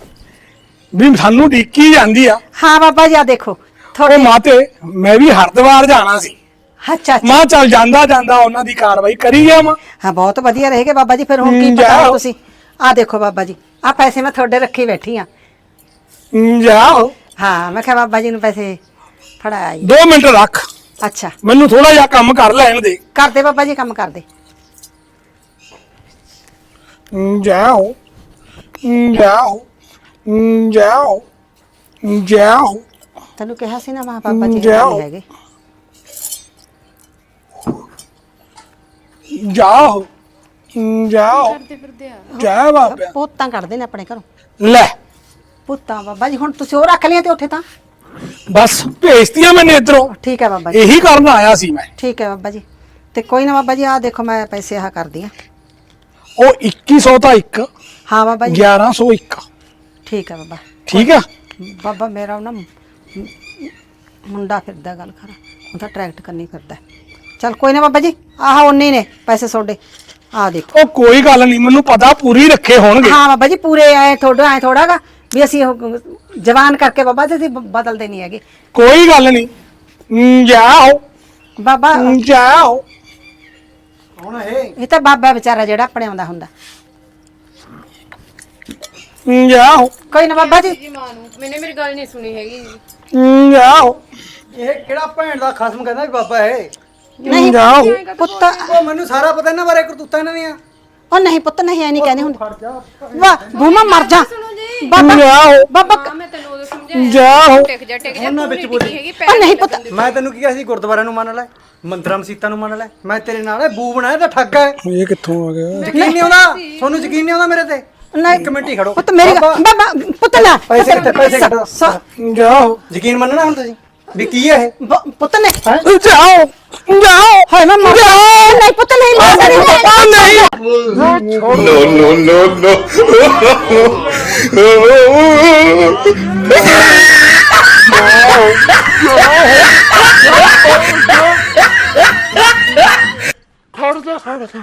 ਵੀ ਸਾਨੂੰ ਡੀਕੀ ਜਾਂਦੀ ਆ। ਹਾਂ ਬਾਬਾ ਜੀ ਆ ਦੇਖੋ। ਉਹ ਮਾਤੇ ਮੈਂ ਵੀ ਹਰਦਵਾਰ ਜਾਣਾ ਸੀ। ਅੱਛਾ ਅੱਛਾ। ਮਾਂ ਚੱਲ ਜਾਂਦਾ ਜਾਂਦਾ ਉਹਨਾਂ ਦੀ ਕਾਰਵਾਈ ਕਰੀ ਗਿਆ ਮਾਂ। ਹਾਂ ਬਹੁਤ ਵਧੀਆ ਰਹੇਗੇ ਬਾਬਾ ਜੀ ਫਿਰ ਹੁਣ ਕੀ ਪਤਾ ਜਾਓ। ਤੁਸੀਂ। ਆ ਦੇਖੋ ਬਾਬਾ ਜੀ ਆ ਪੈਸੇ ਮੈਂ ਤੁਹਾਡੇ ਰੱਖੀ ਬੈਠੀ ਆ। ਜਾਓ। ਹਾਂ ਮੈਂ ਕਿਹਾ ਬਾਬਾ ਜੀ ਨੂੰ ਪੈਸੇ ਫੜਾਇਆ ਜੀ। 2 ਮਿੰਟ ਰੱਖ। ਅੱਛਾ। ਮੈਨੂੰ ਥੋੜਾ ਜਿਹਾ ਕੰਮ ਕਰ ਲੈਣ ਦੇ। ਕਰਦੇ ਬਾਬਾ ਜੀ ਕੰਮ ਕਰਦੇ ਜਾਓ। ਜਾਓ। ਜਾਓ। ਜਾਓ। ਤੈਨੂੰ ਕਿਹਾ ਸੀ ਨਾ ਮਾ ਬਾਬਾ ਜੀ ਜਾਓ। ਨਹੀਂ ਹੈਗੇ। ਜਾਓ। ਜਾਓ ਜੈ ਬਾਬਾ ਪੁੱਤਾਂ ਕੱਢਦੇ ਨੇ ਆਪਣੇ ਘਰੋਂ। ਲੈ। ਪੁੱਤਾਂ ਬਾਬਾ ਜੀ ਹੁਣ ਤੁਸੀਂ ਉਹ ਰੱਖ ਲਿਆ ਤੇ ਉੱਥੇ ਤਾਂ? ਬਸ ਭੇਜਤੀਆਂ ਮੈਨੇ ਇਧਰੋਂ। ਠੀਕ ਹੈ ਬਾਬਾ ਜੀ। ਇਹੀ ਕਰਨ ਆਇਆ ਸੀ ਮੈਂ। ਠੀਕ ਹੈ ਬਾਬਾ ਜੀ। ਤੇ ਕੋਈ ਨਾ ਬਾਬਾ ਜੀ ਆ ਦੇਖੋ ਮੈਂ ਪੈਸੇ ਆਹ ਕਰਦੀ ਆ ਉਹ 2100 ਤਾਂ ਇੱਕ ਹਾਂ ਬਾਬਾ ਜੀ। 1101 ਠੀਕ ਹੈ ਬਾਬਾ। ਠੀਕ ਆ? ਬਾਬਾ ਮੇਰਾ ਨਾ ਮ- ਮੁੰਡਾ ਫਿਰਦਾ ਗੱਲ ਕਰ। ਉਹ ਤਾਂ ਟਰੈਕਟ ਕਰਨੀ ਫਿਰਦਾ। ਚਲ ਕੋਈ ਨਾ ਬਾਬਾ ਜੀ ਆਹ ਉਨੇ ਨੇ ਪੈਸੇ ਤੁਹਾਡੇ। ਆ ਦੇਖੋ। ਉਹ ਕੋਈ ਗੱਲ ਨਹੀਂ ਮੈਨੂੰ ਪਤਾ ਪੂਰੀ ਰੱਖੇ ਹੋਣਗੇ। ਹਾਂ ਬਾਬਾ ਜੀ ਪੂਰੇ ਐ ਥੋੜਾ ਐ ਥੋੜਾਗਾ ਵੀ ਅਸੀਂ ਉਹ ਜਵਾਨ ਕਰਕੇ ਬਾਬਾ ਜੀ ਅਸੀਂ ਬ- ਬਦਲਦੇ ਨਹੀਂ ਹੈਗੇ। ਕੋਈ ਗੱਲ ਨਹੀਂ। ਜਾਓ ਬਾਬਾ ਜਾਓ ਕੌਣ ਹੈ ਇਹ? ਤਾਂ ਬਾਬਾ ਵਿਚਾਰਾ ਜਿਹੜਾ ਆਪਣੇ ਆਉਂਦਾ ਹੁੰਦਾ। ਜਾਓ ਕੋਈ ਨਾ ਬਾਬਾ ਜੀ। ਜੀ ਮਾਂ ਨੂੰ। ਮੈਨੇ ਮੇਰੀ ਗੱਲ ਨਹੀਂ ਸੁਣੀ ਹੈਗੀ। ਜਾਓ ਇਹ ਕਿਹੜਾ ਭੈਣ ਦਾ ਖਸਮ ਕਹਿੰਦਾ ਵੀ ਬਾਬਾ ਹੈ ਨਹੀਂ ਜਾਓ ਪੁੱਤ। ਉਹ ਮੈਨੂੰ ਸਾਰਾ ਪਤਾ ਇਹਨਾਂ ਬਾਰੇ ਕਰਤੂਤਾਂ ਇਹਨਾਂ ਦੀਆਂ। ਉਹ ਨਹੀਂ ਪੁੱਤ ਨਹੀਂ ਐ ਨਹੀਂ ਕਹਿੰਦੇ ਹੁੰਦੇ। ਵਾਹ ਬੂਮਾ ਮਰ ਜਾ। ਬਾਬਾ ਜਾਓ ਬਾਬਾ ਆ ਮੈਂ ਤੈਨੂੰ ਉਦੋਂ ਸਮਝਾਇਆ। ਜਾਓ ਟਿਕ ਜਾ ਟਿਕ ਜਾ ਉਹਨਾਂ ਵਿੱਚ ਬੋਲੀ। ਹੈਗੀ ਉਹ ਨਹੀਂ ਪੁੱਤ। ਮੈਂ ਤੈਨੂੰ ਕੀ ਕਿਹਾ ਸੀ ਗੁਰਦੁਆਰਿਆਂ ਨੂੰ ਮੰਨ ਲੈ ਮੰਦਰਾਂ ਮਸੀਤਾਂ ਨੂੰ ਮੰਨ ਲੈ। ਮੈਂ ਤੇਰੇ ਨਾਲ ਹੈ ਬੂ ਬਣਾਇਆ ਤਾਂ ਠੱਗ ਹੈ ਇਹ ਕਿੱਥੋਂ ਆ ਗਿਆ? ਯਕੀਨ ਨਹੀਂ ਆਉਂਦਾ? ਤੁਹਾਨੂੰ ਯਕੀਨ ਨਹੀਂ ਆਉਂਦਾ ਮੇਰੇ ਤੇ? ਨਹੀਂ। ਇੱਕ ਮਿੰਟ ਹੀ ਖੜੋ। ਪੁੱਤ ਮੇਰੀ ਬਾਬਾ, ਪੁੱਤ ਨਾ ਪੈਸੇ ਕਿੱਥੇ ਪੈਸੇ ਕੱਢੋ। ਸ- ਜਾਓ ਯਕੀਨ ਮੰਨਣਾ ਹੁਣ ਤੁਸੀਂ? ਵੀ ਕੀ ਹੈ ਇਹ? ਬ- ਪੁੱਤ ਨੇ। ਜਾਓ ਜਾਓ। ਹਾਏ ਮੈਂ ਮਰ। ਨਹੀਂ ਪੁੱਤ ਨਹੀਂ ਲੈ ਸਕਦੀ ਉਹ ਨਹੀਂ। no, no, no, no. ਖੜ ਜਾ ਖੜ ਜਾ